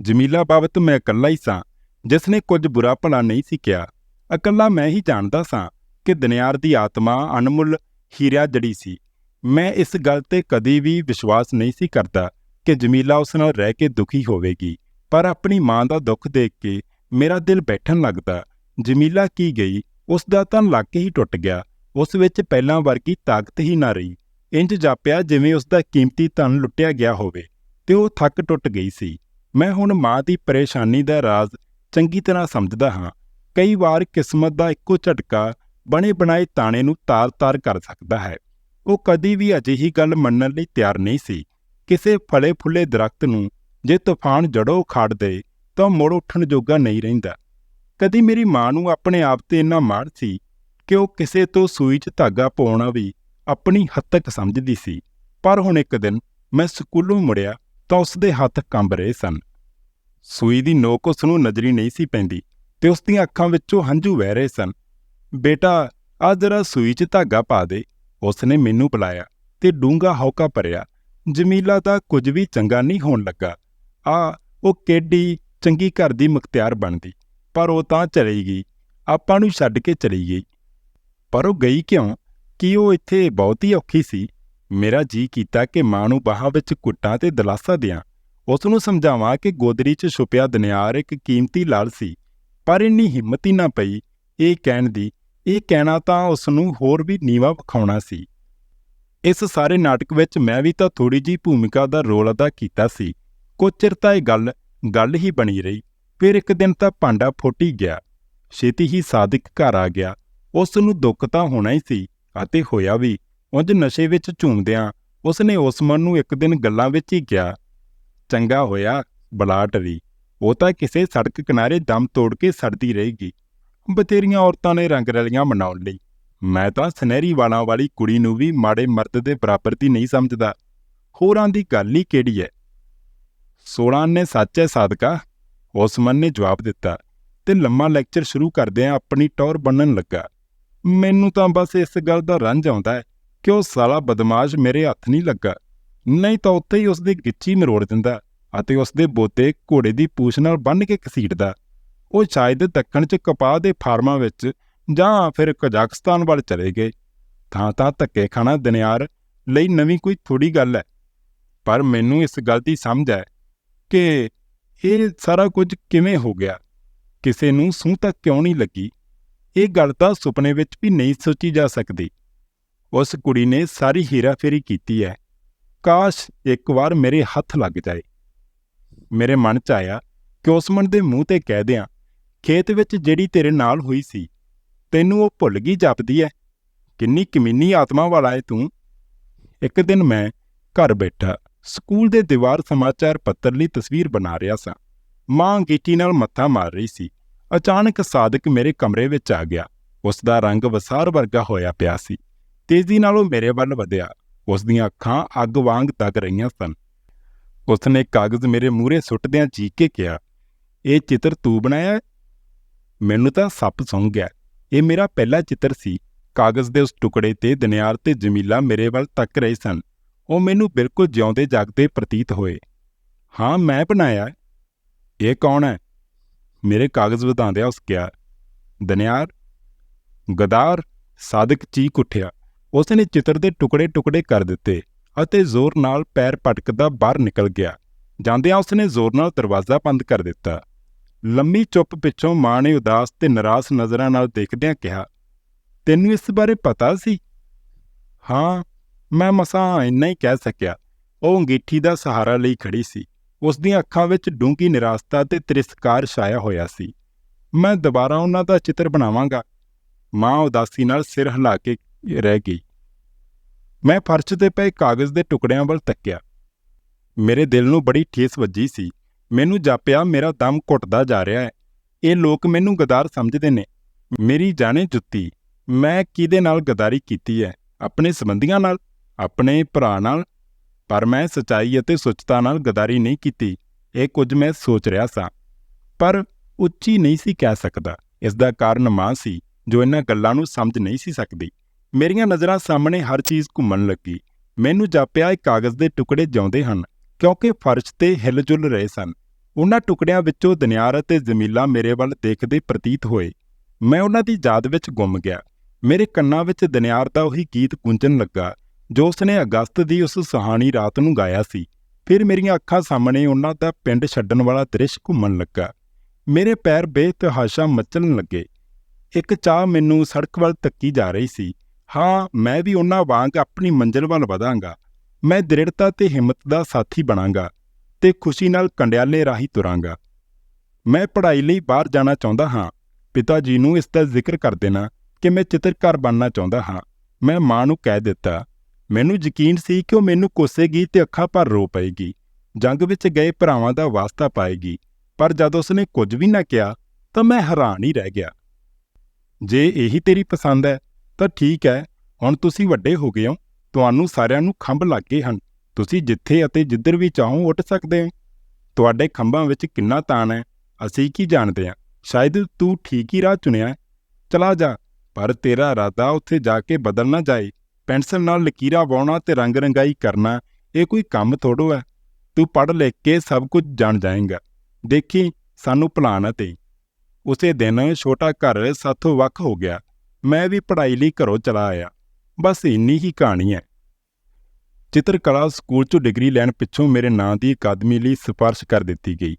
ਜਮੀਲਾ ਬਾਬਤ ਮੈਂ ਇਕੱਲਾ ਹੀ ਸਾਂ, ਜਿਸ ਨੇ ਕੁਝ ਬੁਰਾ ਭਲਾ ਨਹੀਂ ਸੀ ਕਿਹਾ। ਇਕੱਲਾ ਮੈਂ ਹੀ ਜਾਣਦਾ ਸਾਂ ਕਿ ਦੁਨਿਆਰ ਦੀ ਆਤਮਾ ਅਨਮੁੱਲ ਹੀਰਾ ਜੜੀ ਸੀ। ਮੈਂ ਇਸ ਗੱਲ ਤੇ ਕਦੀ ਵੀ ਵਿਸ਼ਵਾਸ ਨਹੀਂ ਸੀ ਕਰਦਾ ਕਿ ਜਮੀਲਾ ਉਸ ਨਾਲ ਰਹਿ ਕੇ ਦੁਖੀ ਹੋਵੇਗੀ। ਪਰ ਆਪਣੀ ਮਾਂ ਦਾ ਦੁੱਖ ਦੇਖ ਕੇ ਮੇਰਾ ਦਿਲ ਬੈਠਣ ਲੱਗਦਾ। ਜਮੀਲਾ ਕੀ ਗਈ, ਉਸ ਦਾ ਤਾਂ ਲੱਕ ਹੀ ਟੁੱਟ ਗਿਆ। ਉਸ ਵਿੱਚ ਪਹਿਲਾਂ ਵਰਗੀ ਤਾਕਤ ਹੀ ਨਾ ਰਹੀ। ਇੰਜ ਜਾਪਿਆ ਜਿਵੇਂ ਉਸ ਦਾ ਕੀਮਤੀ ਧਨ ਲੁੱਟਿਆ ਗਿਆ ਹੋਵੇ, ਤੇ ਉਹ ਥੱਕ ਟੁੱਟ ਗਈ ਸੀ। ਮੈਂ ਹੁਣ ਮਾਂ ਦੀ ਪਰੇਸ਼ਾਨੀ ਦਾ ਰਾਜ਼ ਚੰਗੀ ਤਰ੍ਹਾਂ ਸਮਝਦਾ ਹਾਂ। ਕਈ ਵਾਰ ਕਿਸਮਤ ਦਾ ਇੱਕੋ ਝਟਕਾ ਬਣੇ ਬਣਾਏ ਤਾਣੇ ਨੂੰ ਤਾਰ-ਤਾਰ ਕਰ ਸਕਦਾ ਹੈ। ਉਹ ਕਦੀ ਵੀ ਅਜਿਹੀ ਗੱਲ ਮੰਨਣ ਲਈ ਤਿਆਰ ਨਹੀਂ ਸੀ। ਕਿਸੇ ਫਲੇ ਫੁੱਲੇ ਦਰਖਤ ਨੂੰ ਜੇ ਤੂਫਾਨ ਜੜੋਂ ਉਖਾੜ ਦੇ, ਤਾਂ ਮੁੜ ਉੱਠਣ ਜੋਗਾ ਨਹੀਂ ਰਹਿੰਦਾ। ਕਦੀ ਮੇਰੀ ਮਾਂ ਨੂੰ ਆਪਣੇ ਆਪ ਤੇ ਇੰਨਾ ਮਾਣ ਸੀ ਕਿ ਉਹ ਕਿਸੇ ਤੋਂ ਸੂਈ 'ਚ ਧਾਗਾ ਪਾਉਣਾ ਵੀ ਆਪਣੀ ਹੱਤਕ ਸਮਝਦੀ ਸੀ। ਪਰ ਹੁਣ ਇੱਕ ਦਿਨ ਮੈਂ ਸਕੂਲੋਂ ਮੁੜਿਆ ਤਾਂ ਉਸ ਦੇ ਹੱਥ ਕੰਬ ਰਹੇ ਸਨ। ਸੂਈ ਦੀ ਨੋਕ ਉਸ ਨੂੰ ਨਜ਼ਰੀ ਨਹੀਂ ਸੀ ਪੈਂਦੀ ਤੇ ਉਸ ਦੀਆਂ ਅੱਖਾਂ ਵਿੱਚੋਂ ਹੰਝੂ ਵਹਿ ਰਹੇ ਸਨ। ਬੇਟਾ, ਆ ਜਰਾ ਸੂਈ 'ਚ ਧਾਗਾ ਪਾ ਦੇ। ਉਸ ਨੇ ਮੈਨੂੰ ਬੁਲਾਇਆ ਤੇ ਡੂੰਗਾ ਹੌਕਾ ਭਰਿਆ। ਜਮੀਲਾ ਦਾ ਕੁਝ ਵੀ ਚੰਗਾ ਨਹੀਂ ਹੋਣ ਲੱਗਾ। ਆ, ਉਹ ਕਿੱਡੀ ਚੰਗੀ ਘਰ ਦੀ ਮੁਖਤਿਆਰ ਬਣਦੀ, ਪਰ ਉਹ ਤਾਂ ਚਲੀ ਗਈ ਆਪਾਂ ਨੂੰ ਛੱਡ ਕੇ ਚਲੀ ਗਈ। ਪਰ ਉਹ ਗਈ ਕਿਉਂ? ਕਿ ਉਹ ਇੱਥੇ ਬਹੁਤ ਹੀ ਔਖੀ ਸੀ? ਮੇਰਾ ਜੀ ਕੀਤਾ ਕਿ ਮਾਂ ਨੂੰ ਬਾਹਾਂ ਵਿੱਚ ਕੁੱਟਾਂ ਤੇ ਦਲਾਸਾ ਦਿਆਂ। ਉਸ ਨੂੰ ਸਮਝਾਵਾਂ ਕਿ ਗੋਦਰੀ 'ਚ ਛੁਪਿਆ ਦਨਿਆਰ ਇੱਕ ਕੀਮਤੀ ਲਾਲ ਸੀ। ਪਰ ਇੰਨੀ ਹਿੰਮਤ ਹੀ ਨਾ ਪਈ ਇਹ ਕਹਿਣ ਦੀ। ਇਹ ਕਹਿਣਾ ਤਾਂ ਉਸ ਨੂੰ ਹੋਰ ਵੀ ਨੀਵਾ ਵਿਖਾਉਣਾ ਸੀ। ਇਸ ਸਾਰੇ ਨਾਟਕ ਵਿੱਚ ਮੈਂ ਵੀ ਤਾਂ ਥੋੜੀ ਜੀ ਭੂਮਿਕਾ ਦਾ ਰੋਲ ਅਦਾ ਕੀਤਾ ਸੀ। ਕੁਝ ਚਿਰ ਤਾਂ ਇਹ ਗੱਲ ਗੱਲ ਹੀ ਬਣੀ ਰਹੀ। ਫਿਰ ਇੱਕ ਦਿਨ ਤਾਂ ਭਾਂਡਾ ਫੋਟੀ ਗਿਆ। ਛੇਤੀ ਹੀ ਸਾਦਿਕ ਘਰ ਆ ਗਿਆ। ਉਸ ਨੂੰ ਦੁੱਖ ਤਾਂ ਹੋਣਾ ਹੀ ਸੀ ਅਤੇ ਹੋਇਆ ਵੀ ਉਂਝ ਨਸ਼ੇ ਵਿੱਚ ਝੂਮਦਿਆਂ ਉਸ ਨੇ ਉਸਮਨ ਨੂੰ ਇੱਕ ਦਿਨ ਗੱਲਾਂ ਵਿੱਚ ਹੀ ਕਿਹਾ, ਚੰਗਾ ਹੋਇਆ, ਬਲਾਟ ਵੀ। ਉਹ ਤਾਂ ਕਿਸੇ ਸੜਕ ਕਿਨਾਰੇ ਦਮ ਤੋੜ ਕੇ ਸੜਦੀ ਰਹੇਗੀ। ਬਥੇਰੀਆਂ ਔਰਤਾਂ ਨੇ ਰੰਗ ਰਲੀਆਂ ਮਨਾਉਣ ਲਈ। ਮੈਂ ਤਾਂ ਸੁਨਹਿਰੀ ਵਾਲਾਂ ਵਾਲੀ ਕੁੜੀ ਨੂੰ ਵੀ ਮਾੜੇ ਮਰਦ ਦੇ ਬਰਾਬਰ ਦੀ ਨਹੀਂ ਸਮਝਦਾ। ਹੋਰਾਂ ਦੀ ਗੱਲ ਹੀ ਕਿਹੜੀ ਹੈ 16 ਨੇ ਸੱਚ ਹੈ ਸਾਦਕਾ। ਉਸਮਨ ਨੇ ਜਵਾਬ ਦਿੱਤਾ ਤੇ ਲੰਮਾ ਲੈਕਚਰ ਸ਼ੁਰੂ ਕਰਦਿਆਂ ਆਪਣੀ ਟੌਰ ਬੰਨਣ ਲੱਗਾ। ਮੈਨੂੰ ਤਾਂ ਬਸ ਇਸ ਗੱਲ ਦਾ ਰੰਜ ਆਉਂਦਾ ਹੈ ਕਿ ਉਹ ਸਾਲਾ ਬਦਮਾਸ਼ ਮੇਰੇ ਹੱਥ ਨਹੀਂ ਲੱਗਾ। ਨਹੀਂ ਤਾਂ ਉੱਥੇ ਹੀ ਉਸਦੀ ਗਿੱਚੀ ਮਰੋੜ ਦਿੰਦਾ ਅਤੇ ਉਸਦੇ ਬੋਤੇ ਘੋੜੇ ਦੀ ਪੂਛ ਨਾਲ ਬੰਨ੍ਹ ਕੇ ਘਸੀਟਦਾ। ਉਹ ਸ਼ਾਇਦ ਦੱਖਣ 'ਚ ਕਪਾਹ ਦੇ ਫਾਰਮਾਂ ਵਿੱਚ ਜਾਂ ਫਿਰ ਕਜ਼ਾਕਿਸਤਾਨ ਵੱਲ ਚਲੇ ਗਏ। ਥਾਂ ਤਾਂ ਧੱਕੇ ਖਾਣਾ ਦਿਨਿਆਰ ਲਈ ਨਵੀਂ ਕੋਈ ਥੋੜੀ ਗੱਲ ਹੈ। ਪਰ ਮੈਨੂੰ ਇਸ ਗੱਲ ਦੀ ਸਮਝ ਹੈ ਕਿ ਇਹ ਸਾਰਾ ਕੁਝ ਕਿਵੇਂ ਹੋ ਗਿਆ? ਕਿਸੇ ਨੂੰ ਸੂਹ ਤੱਕ ਕਿਉਂ ਨਹੀਂ ਲੱਗੀ? ਇਹ ਗੱਲ ਤਾਂ ਸੁਪਨੇ ਵਿੱਚ ਵੀ ਨਹੀਂ ਸੋਚੀ ਜਾ ਸਕਦੀ। ਉਸ ਕੁੜੀ ਨੇ ਸਾਰੀ ਹੀਰਾਫੇਰੀ ਕੀਤੀ ਹੈ। ਕਾਸ਼ ਇੱਕ ਵਾਰ ਮੇਰੇ ਹੱਥ ਲੱਗ ਜਾਏ। ਮੇਰੇ ਮਨ 'ਚ ਆਇਆ ਕਿ ਉਸਮਨ ਦੇ ਮੂੰਹ ਤੇ ਕਹਿ ਦਿਆਂ, ਖੇਤ ਵਿੱਚ ਜਿਹੜੀ ਤੇਰੇ ਨਾਲ ਹੋਈ ਸੀ, ਤੈਨੂੰ ਉਹ ਭੁੱਲ ਗਈ ਜਾਪਦੀ ਐ? ਕਿੰਨੀ ਕਮੀਨੀ ਆਤਮਾ ਵਾਲਾ ਏ ਤੂੰ? ਇੱਕ ਦਿਨ ਮੈਂ ਘਰ ਬੈਠਾ, ਸਕੂਲ ਦੇ ਦੀਵਾਰ ਸਮਾਚਾਰ ਪੱਤਰ ਲਈ ਤਸਵੀਰ ਬਣਾ ਰਿਹਾ ਸਾਂ। ਮਾਂ ਗੀਟੀ ਨਾਲ ਮੱਥਾ ਮਾਰ ਰਹੀ ਸੀ। ਅਚਾਨਕ ਸਾਦਕ ਮੇਰੇ ਕਮਰੇ ਵਿੱਚ ਆ ਗਿਆ। ਉਸ ਦਾ ਰੰਗ ਵਸਾਰ ਵਰਗਾ ਹੋਇਆ ਪਿਆ ਸੀ। ਤੇਜ਼ੀ ਨਾਲ ਉਹ ਮੇਰੇ ਵੱਲ ਵਧਿਆ। ਉਸ ਦੀਆਂ ਅੱਖਾਂ ਅੱਗ ਵਾਂਗ ਤੱਕ ਰਹੀਆਂ ਸਨ। ਉਸ ਨੇ ਕਾਗਜ਼ ਮੇਰੇ ਮੂਹਰੇ ਸੁੱਟਦਿਆਂ ਚੀਕ ਕੇ ਕਿਹਾ, ਇਹ ਚਿੱਤਰ ਤੂੰ ਬਣਾਇਆ ਮੈਨੂੰ ਤਾਂ ਸੱਪ ਸੌਂ ਗਿਆ। ਇਹ ਮੇਰਾ ਪਹਿਲਾ ਚਿੱਤਰ ਸੀ। ਕਾਗਜ਼ ਦੇ ਉਸ ਟੁਕੜੇ ਤੇ ਦੁਨਿਆਰ ਤੇ ਜਮੀਲਾ ਮੇਰੇ ਵੱਲ ਤੱਕ ਰਹੇ ਸਨ। ਉਹ ਮੈਨੂੰ ਬਿਲਕੁਲ ਜਿਉਂਦੇ ਜਾਗਦੇ ਪ੍ਰਤੀਤ ਹੋਏ। ਹਾਂ, ਮੈਂ ਬਣਾਇਆ ਇਹ ਕੌਣ ਹੈ? ਮੇਰੇ ਕਾਗਜ਼ ਵਧਾਉਂਦਿਆਂ ਉਸ ਕਿਹਾ, ਦਨਿਆਰ, ਗਦਾਰ ਸਾਦਕ ਚੀਕ ਉੱਠਿਆ। ਉਸ ਨੇ ਚਿੱਤਰ ਦੇ ਟੁਕੜੇ ਟੁਕੜੇ ਕਰ ਦਿੱਤੇ ਅਤੇ ਜ਼ੋਰ ਨਾਲ ਪੈਰ ਪਟਕਦਾ ਬਾਹਰ ਨਿਕਲ ਗਿਆ। ਜਾਂਦਿਆਂ ਉਸਨੇ ਜ਼ੋਰ ਨਾਲ ਦਰਵਾਜ਼ਾ ਬੰਦ ਕਰ ਦਿੱਤਾ। ਲੰਮੀ ਚੁੱਪ ਪਿੱਛੋਂ ਮਾਂ ਨੇ ਉਦਾਸ ਤੇ ਨਿਰਾਸ਼ ਨਜ਼ਰਾਂ ਨਾਲ ਦੇਖਦਿਆਂ ਕਿਹਾ, ਤੈਨੂੰ ਇਸ ਬਾਰੇ ਪਤਾ ਸੀ? ਹਾਂ, ਮੈਂ ਮਸਾਂ ਇੰਨਾ ਹੀ ਕਹਿ ਸਕਿਆ। ਉਹ ਅੰਗੀਠੀ ਦਾ ਸਹਾਰਾ ਲਈ ਖੜੀ ਸੀ। ਉਸ ਦੀਆਂ ਅੱਖਾਂ ਵਿੱਚ ਡੂੰਘੀ ਨਿਰਾਸ਼ਤਾ ਤੇ ਤ੍ਰਿਸਕਾਰ ਛਾਇਆ ਹੋਇਆ ਸੀ। ਮੈਂ ਦੁਬਾਰਾ ਉਹਨਾਂ ਦਾ ਚਿੱਤਰ ਬਣਾਵਾਂਗਾ। ਮਾਂ ਉਦਾਸੀ ਨਾਲ ਸਿਰ ਹਿਲਾ ਕੇ ਰਹਿ ਗਈ। ਮੈਂ ਫਰਸ਼ ਤੇ ਪਏ ਕਾਗਜ਼ ਦੇ ਟੁਕੜਿਆਂ ਵੱਲ ਤੱਕਿਆ। ਮੇਰੇ ਦਿਲ ਨੂੰ ਬੜੀ ਠੇਸ ਵੱਜੀ ਸੀ। ਮੈਨੂੰ ਜਾਪਿਆ, ਮੇਰਾ ਦਮ ਘੁੱਟਦਾ ਜਾ ਰਿਹਾ ਹੈ। ਇਹ ਲੋਕ ਮੈਨੂੰ ਗਦਾਰ ਸਮਝਦੇ ਨੇ। ਮੇਰੀ ਜਾਣੇ ਜੁੱਤੀ, ਮੈਂ ਕਿਹਦੇ ਨਾਲ ਗਦਾਰੀ ਕੀਤੀ ਹੈ? ਆਪਣੇ ਸੰਬੰਧੀਆਂ ਨਾਲ? ਆਪਣੇ ਭਰਾ ਨਾਲ? ਪਰ ਮੈਂ ਸਚਾਈ ਅਤੇ ਸੁੱਚਤਾ ਨਾਲ ਗਦਾਰੀ ਨਹੀਂ ਕੀਤੀ। ਇਹ ਕੁਝ ਮੈਂ ਸੋਚ ਰਿਹਾ ਸਾਂ। ਪਰ ਉੱਚੀ ਨਹੀਂ ਸੀ ਕਹਿ ਸਕਦਾ। ਇਸ ਦਾ ਕਾਰਨ ਮਾਂ ਸੀ, ਜੋ ਇਹਨਾਂ ਗੱਲਾਂ ਨੂੰ ਸਮਝ ਨਹੀਂ ਸੀ ਸਕਦੀ। ਮੇਰੀਆਂ ਨਜ਼ਰਾਂ ਸਾਹਮਣੇ ਹਰ ਚੀਜ਼ ਘੁੰਮਣ ਲੱਗੀ। ਮੈਨੂੰ ਜਾਪਿਆ ਇਹ ਕਾਗਜ਼ ਦੇ ਟੁਕੜੇ ਜਿਉਂਦੇ ਹਨ, ਕਿਉਂਕਿ ਫਰਸ਼ ਤੇ ਹਿੱਲ-ਜੁਲ ਰਹੇ ਸਨ। ਉਹਨਾਂ ਟੁਕੜਿਆਂ ਵਿੱਚੋਂ ਦਨਿਆਰ ਅਤੇ ਜ਼ਮੀਲਾ ਮੇਰੇ ਵੱਲ ਦੇਖਦੇ ਪ੍ਰਤੀਤ ਹੋਏ। ਮੈਂ ਉਹਨਾਂ ਦੀ ਯਾਦ ਵਿੱਚ ਗੁੰਮ ਗਿਆ। ਮੇਰੇ ਕੰਨਾਂ ਵਿੱਚ ਦਨਿਆਰ ਦਾ ਉਹੀ ਗੀਤ ਗੂੰਜਣ ਲੱਗਾ। ਜੋ ਉਸਨੇ ਅਗਸਤ ਦੀ ਉਸ ਸੁਹਾਣੀ ਰਾਤ ਨੂੰ ਗਾਇਆ ਸੀ, ਫਿਰ ਮੇਰੀਆਂ ਅੱਖਾਂ ਸਾਹਮਣੇ ਉਹਨਾਂ ਦਾ ਪਿੰਡ ਛੱਡਣ ਵਾਲਾ ਦ੍ਰਿਸ਼ ਘੁੰਮਣ ਲੱਗਾ। ਮੇਰੇ ਪੈਰ ਬੇਤਹਾਸ਼ਾ ਮਚਲਣ ਲੱਗੇ। ਇੱਕ ਚਾਹ ਮੈਨੂੰ ਸੜਕ ਵੱਲ ਤੱਕੀ ਜਾ ਰਹੀ ਸੀ। ਹਾਂ, ਮੈਂ ਵੀ ਉਹਨਾਂ ਵਾਂਗ ਆਪਣੀ ਮੰਜ਼ਿਲ ਵੱਲ ਵਧਾਂਗਾ। ਮੈਂ ਦ੍ਰਿੜਤਾ ਤੇ ਹਿੰਮਤ ਦਾ ਸਾਥੀ ਬਣਾਂਗਾ ਤੇ ਖੁਸ਼ੀ ਨਾਲ ਕੰਡਿਆਲੇ ਰਾਹੀਂ ਤੁਰਾਂਗਾ। ਮੈਂ ਪੜ੍ਹਾਈ ਲਈ ਬਾਹਰ ਜਾਣਾ ਚਾਹੁੰਦਾ ਹਾਂ। ਪਿਤਾ ਜੀ ਨੂੰ ਇਸ ਦਾ ਜ਼ਿਕਰ ਕਰ ਦੇਣਾ ਕਿ ਮੈਂ ਚਿੱਤਰਕਾਰ ਬਣਨਾ ਚਾਹੁੰਦਾ ਹਾਂ। ਮੈਂ ਮਾਂ ਨੂੰ ਕਹਿ ਦਿੱਤਾ ਮੈਨੂੰ ਯਕੀਨ ਸੀ ਕਿ ਉਹ ਮੈਨੂੰ ਕੋਸੇਗੀ ਤੇ ਅੱਖਾਂ ਭਰ ਰੋ ਪਏਗੀ। ਜੰਗ ਵਿੱਚ ਗਏ ਭਰਾਵਾਂ ਦਾ ਵਾਸਤਾ ਪਾਏਗੀ। ਪਰ ਜਦ ਉਸਨੇ ਕੁਝ ਵੀ ਨਾ ਕਿਹਾ, ਤਾਂ ਮੈਂ ਹੈਰਾਨ ਹੀ ਰਹਿ ਗਿਆ। ਜੇ ਇਹੀ ਤੇਰੀ ਪਸੰਦ ਹੈ, ਤਾਂ ਠੀਕ ਹੈ, ਹੁਣ ਤੁਸੀਂ ਵੱਡੇ ਹੋ ਗਏ ਹੋ। ਤੁਹਾਨੂੰ ਸਾਰਿਆਂ ਨੂੰ ਖੰਭ ਲੱਗ ਗਏ ਹਨ। ਤੁਸੀਂ ਜਿੱਥੇ ਅਤੇ ਜਿੱਧਰ ਵੀ ਚਾਹੋ ਉੱਠ ਸਕਦੇ ਹੋ। ਤੁਹਾਡੇ ਖੰਭਾਂ ਵਿੱਚ ਕਿੰਨਾ ਤਾਣ ਹੈ, ਅਸੀਂ ਕੀ ਜਾਣਦੇ ਹਾਂ। ਸ਼ਾਇਦ ਤੂੰ ਠੀਕ ਹੀ ਰਾਹ ਚੁਣਿਆ ਚਲਾ ਜਾ, ਪਰ ਤੇਰਾ ਇਰਾਦਾ ਉੱਥੇ ਜਾ ਕੇ ਬਦਲ ਨਾ ਜਾਏ। ਪੈਨਸਲ ਨਾਲ ਲਕੀਰਾ ਵਾਉਣਾ ਤੇ ਰੰਗ ਰੰਗਾਈ ਕਰਨਾ, ਇਹ ਕੋਈ ਕੰਮ ਥੋੜੋ ਹੈ। ਤੂੰ ਪੜ੍ਹ ਲਿਖ ਕੇ ਸਭ ਕੁਝ ਜਾਣ ਜਾਏਗਾ। ਦੇਖੀ, ਸਾਨੂੰ ਭਲਾਨ ਅਤੇ ਤੇ। ਉਸੇ ਦਿਨ ਛੋਟਾ ਘਰ ਸਾਥੋਂ ਵੱਖ ਹੋ ਗਿਆ। ਮੈਂ ਵੀ ਪੜ੍ਹਾਈ ਲਈ ਘਰੋਂ ਚਲਾ ਆਇਆ। ਬਸ ਇੰਨੀ ਹੀ ਕਹਾਣੀ ਹੈ। ਚਿੱਤਰਕਲਾ ਸਕੂਲ 'ਚੋਂ ਡਿਗਰੀ ਲੈਣ ਪਿੱਛੋਂ ਮੇਰੇ ਨਾਂ ਦੀ ਅਕਾਦਮੀ ਲਈ ਸਿਫਾਰਸ਼ ਕਰ ਦਿੱਤੀ ਗਈ।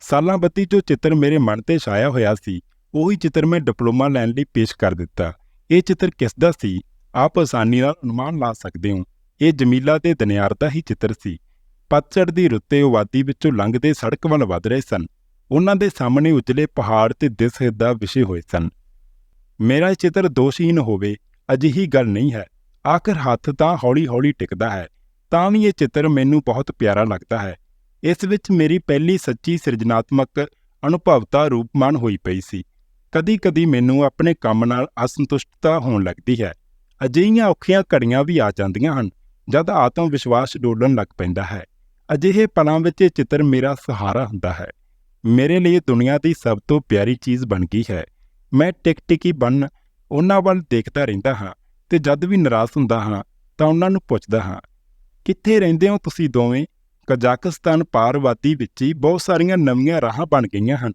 ਸਾਲਾਂ ਬੱਤੀ ਜੋ ਚਿੱਤਰ ਮੇਰੇ ਮਨ ਤੇ ਛਾਇਆ ਹੋਇਆ ਸੀ, ਉਹੀ ਚਿੱਤਰ ਮੈਂ ਡਿਪਲੋਮਾ ਲੈਣ ਲਈ ਪੇਸ਼ ਕਰ ਦਿੱਤਾ। ਇਹ ਚਿੱਤਰ ਕਿਸ ਦਾ ਸੀ? ਆਪ ਆਸਾਨੀ ਨਾਲ ਅਨੁਮਾਨ ਲਾ ਸਕਦੇ ਹੋ। ਇਹ ਜਮੀਲਾ ਤੇ ਦਨਿਆਰ ਦਾ ਹੀ ਚਿੱਤਰ ਸੀ। ਪਤਝੜ ਦੀ ਰੁੱਤੇ ਉਹ ਵਾਦੀ ਵਿੱਚੋਂ ਲੰਘਦੇ ਸੜਕ ਵੱਲ ਵਧ ਰਹੇ ਸਨ। ਉਹਨਾਂ ਦੇ ਸਾਹਮਣੇ ਉਜਲੇ ਪਹਾੜ ਤੇ ਦਿਸ ਦਾ ਵਿਸ਼ੇ ਹੋਏ ਸਨ। ਮੇਰਾ ਇਹ ਚਿੱਤਰ ਦੋਸ਼ਹੀਨ ਹੋਵੇ, ਅਜਿਹੀ ਗੱਲ ਨਹੀਂ ਹੈ। ਆਖਰ ਹੱਥ ਤਾਂ ਹੌਲੀ-ਹੌਲੀ ਟਿਕਦਾ ਹੈ, ਤਾਂ ਵੀ ਇਹ ਚਿੱਤਰ ਮੈਨੂੰ ਬਹੁਤ ਪਿਆਰਾ ਲੱਗਦਾ ਹੈ। ਇਸ ਵਿੱਚ ਮੇਰੀ ਪਹਿਲੀ ਸੱਚੀ ਸਿਰਜਣਾਤਮਕ ਅਨੁਭਵਤਾ ਰੂਪਮਾਨ ਹੋਈ ਪਈ ਸੀ। ਕਦੀ-ਕਦੀ ਮੈਨੂੰ ਆਪਣੇ ਕੰਮ ਨਾਲ ਅਸੰਤੁਸ਼ਟਤਾ ਹੋਣ ਲੱਗਦੀ ਹੈ। ਅਜਿਹੀਆਂ ਔਖੀਆਂ ਘੜੀਆਂ ਵੀ ਆ ਜਾਂਦੀਆਂ ਹਨ, ਜਦ ਆਤਮ ਵਿਸ਼ਵਾਸ ਡੋਲਣ ਲੱਗ ਪੈਂਦਾ ਹੈ। ਅਜਿਹੇ ਪਲਾਂ ਵਿੱਚ ਇਹ ਚਿੱਤਰ ਮੇਰਾ ਸਹਾਰਾ ਹੁੰਦਾ ਹੈ। ਮੇਰੇ ਲਈ ਦੁਨੀਆ ਦੀ ਸਭ ਤੋਂ ਪਿਆਰੀ ਚੀਜ਼ ਬਣ ਗਈ ਹੈ। ਮੈਂ ਟਿਕਟਿਕੀ ਬਣ ਉਹਨਾਂ ਵੱਲ ਦੇਖਦਾ ਰਹਿੰਦਾ ਹਾਂ ਤੇ ਜਦ ਵੀ ਨਿਰਾਸ਼ ਹੁੰਦਾ ਹਾਂ ਤਾਂ ਉਹਨਾਂ ਨੂੰ ਪੁੱਛਦਾ ਹਾਂ, ਕਿੱਥੇ ਰਹਿੰਦੇ ਹੋ ਤੁਸੀਂ ਦੋਵੇਂ? ਕਜ਼ਾਕਿਸਤਾਨ ਪਾਰਵਾਤੀ ਵਿੱਚ ਹੀ ਬਹੁਤ ਸਾਰੀਆਂ ਨਵੀਆਂ ਰਾਹਾਂ ਬਣ ਗਈਆਂ ਹਨ।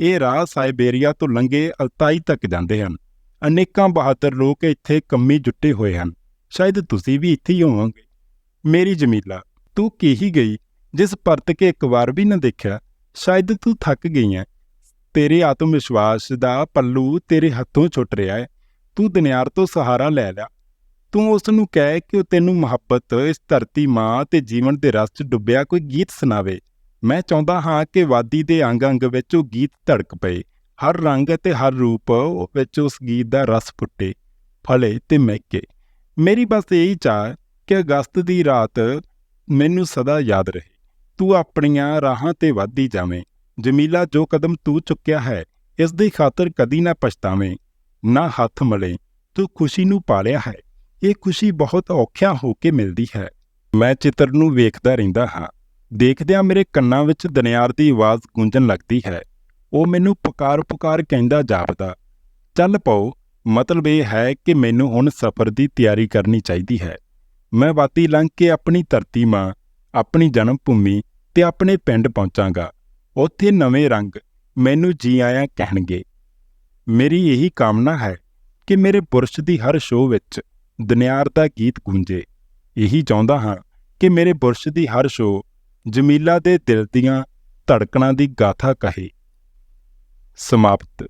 ਇਹ ਰਾਹ ਸਾਈਬੇਰੀਆ ਤੋਂ ਲੰਘੇ ਅਲਤਾਈ ਤੱਕ ਜਾਂਦੇ ਹਨ। ਅਨੇਕਾਂ ਬਹਾਦਰ ਲੋਕ ਇੱਥੇ ਕੰਮੀ ਜੁੱਟੇ ਹੋਏ ਹਨ। ਸ਼ਾਇਦ ਤੁਸੀਂ ਵੀ ਇੱਥੇ ਹੀ ਹੋਵੋਗੇ। ਮੇਰੀ ਜਮੀਲਾ, ਤੂੰ ਕਿਹੀ ਗਈ? ਜਿਸ ਪਰਤ ਕੇ ਇੱਕ ਵਾਰ ਵੀ ਨਾ ਦੇਖਿਆ, ਸ਼ਾਇਦ ਤੂੰ ਥੱਕ ਗਈ ਹੈ। ਤੇਰੇ ਆਤਮ ਵਿਸ਼ਵਾਸ ਦਾ ਪੱਲੂ ਤੇਰੇ ਹੱਥੋਂ ਛੁੱਟ ਰਿਹਾ ਹੈ। ਤੂੰ ਦੁਨਿਆਰ ਤੋਂ ਸਹਾਰਾ ਲੈ ਲਿਆ। ਤੂੰ ਉਸ ਨੂੰ ਕਹਿ ਕਿ ਉਹ ਤੈਨੂੰ ਮੁਹੱਬਤ, ਇਸ ਧਰਤੀ ਮਾਂ ਤੇ ਜੀਵਨ ਦੇ ਰਸ 'ਚ ਡੁੱਬਿਆ ਕੋਈ ਗੀਤ ਸੁਣਾਵੇ। ਮੈਂ ਚਾਹੁੰਦਾ ਹਾਂ ਕਿ ਵਾਦੀ ਦੇ ਅੰਗ-ਅੰਗ ਵਿੱਚ ਉਹ ਗੀਤ ਧੜਕ ਪਏ। ਹਰ ਰੰਗ ਅਤੇ ਹਰ ਰੂਪ ਵਿੱਚ ਉਸ ਗੀਤ ਦਾ ਰਸ ਫੁੱਟੇ ਫਲੇ ਤੇ ਮਹਿਕੇ। ਮੇਰੀ ਬਸ ਇਹੀ ਚਾਹ ਕਿ ਅਗਸਤ ਦੀ ਰਾਤ ਮੈਨੂੰ ਸਦਾ ਯਾਦ ਰਹੇ। ਤੂੰ ਆਪਣੀਆਂ ਰਾਹਾਂ ਤੇ ਵਧਦੀ ਜਾਵੇਂ। ਜਮੀਲਾ, ਜੋ ਕਦਮ ਤੂੰ ਚੁੱਕਿਆ ਹੈ, ਇਸ ਦੀ ਖਾਤਰ ਕਦੀ ਨਾ ਪਛਤਾਵੇਂ, ਨਾ ਹੱਥ ਮਲੇ। ਤੂੰ ਖੁਸ਼ੀ ਨੂੰ ਪਾਲਿਆ ਹੈ। ਇਹ ਖੁਸ਼ੀ ਬਹੁਤ ਔਖਿਆਂ ਹੋ ਕੇ ਮਿਲਦੀ ਹੈ। ਮੈਂ ਚਿੱਤਰ ਨੂੰ ਵੇਖਦਾ ਰਹਿੰਦਾ ਹਾਂ। ਦੇਖਦਿਆਂ ਮੇਰੇ ਕੰਨਾਂ ਵਿੱਚ ਦਨਿਆਰ ਦੀ ਆਵਾਜ਼ ਗੂੰਜਣ ਲੱਗਦੀ ਹੈ। ਉਹ ਮੈਨੂੰ ਪੁਕਾਰ-ਪੁਕਾਰ ਕਹਿੰਦਾ ਜਾਪਦਾ, ਚੱਲ ਪਓ, ਮਤਲਬ ਇਹ ਹੈ ਕਿ ਮੈਨੂੰ ਹੁਣ ਸਫ਼ਰ ਦੀ ਤਿਆਰੀ ਕਰਨੀ ਚਾਹੀਦੀ ਹੈ। ਮੈਂ ਵਾਤੀ ਲੰਘ ਕੇ ਆਪਣੀ ਧਰਤੀ ਮਾਂ, ਆਪਣੀ ਜਨਮ ਭੂਮੀ ਤੇ ਆਪਣੇ ਪਿੰਡ ਪਹੁੰਚਾਂਗਾ। ਉੱਥੇ ਨਵੇਂ ਰੰਗ ਮੈਨੂੰ ਜੀ ਆਇਆਂ ਕਹਿਣਗੇ। ਮੇਰੀ ਇਹੀ ਕਾਮਨਾ ਹੈ ਕਿ ਮੇਰੇ ਪੁਰਸ਼ ਦੀ ਹਰ ਸ਼ੋਅ ਵਿੱਚ ਦੁਨਿਆਰ ਦਾ ਗੀਤ ਗੂੰਜੇ। ਇਹੀ ਚਾਹੁੰਦਾ ਹਾਂ ਕਿ ਮੇਰੇ ਬੁਰਸ਼ ਦੀ ਹਰ ਸ਼ੋਅ ਜਮੀਲਾ ਦੇ ਦਿਲ ਦੀਆਂ ਧੜਕਣਾਂ ਦੀ ਗਾਥਾ ਕਹੇ। SMAP'tı.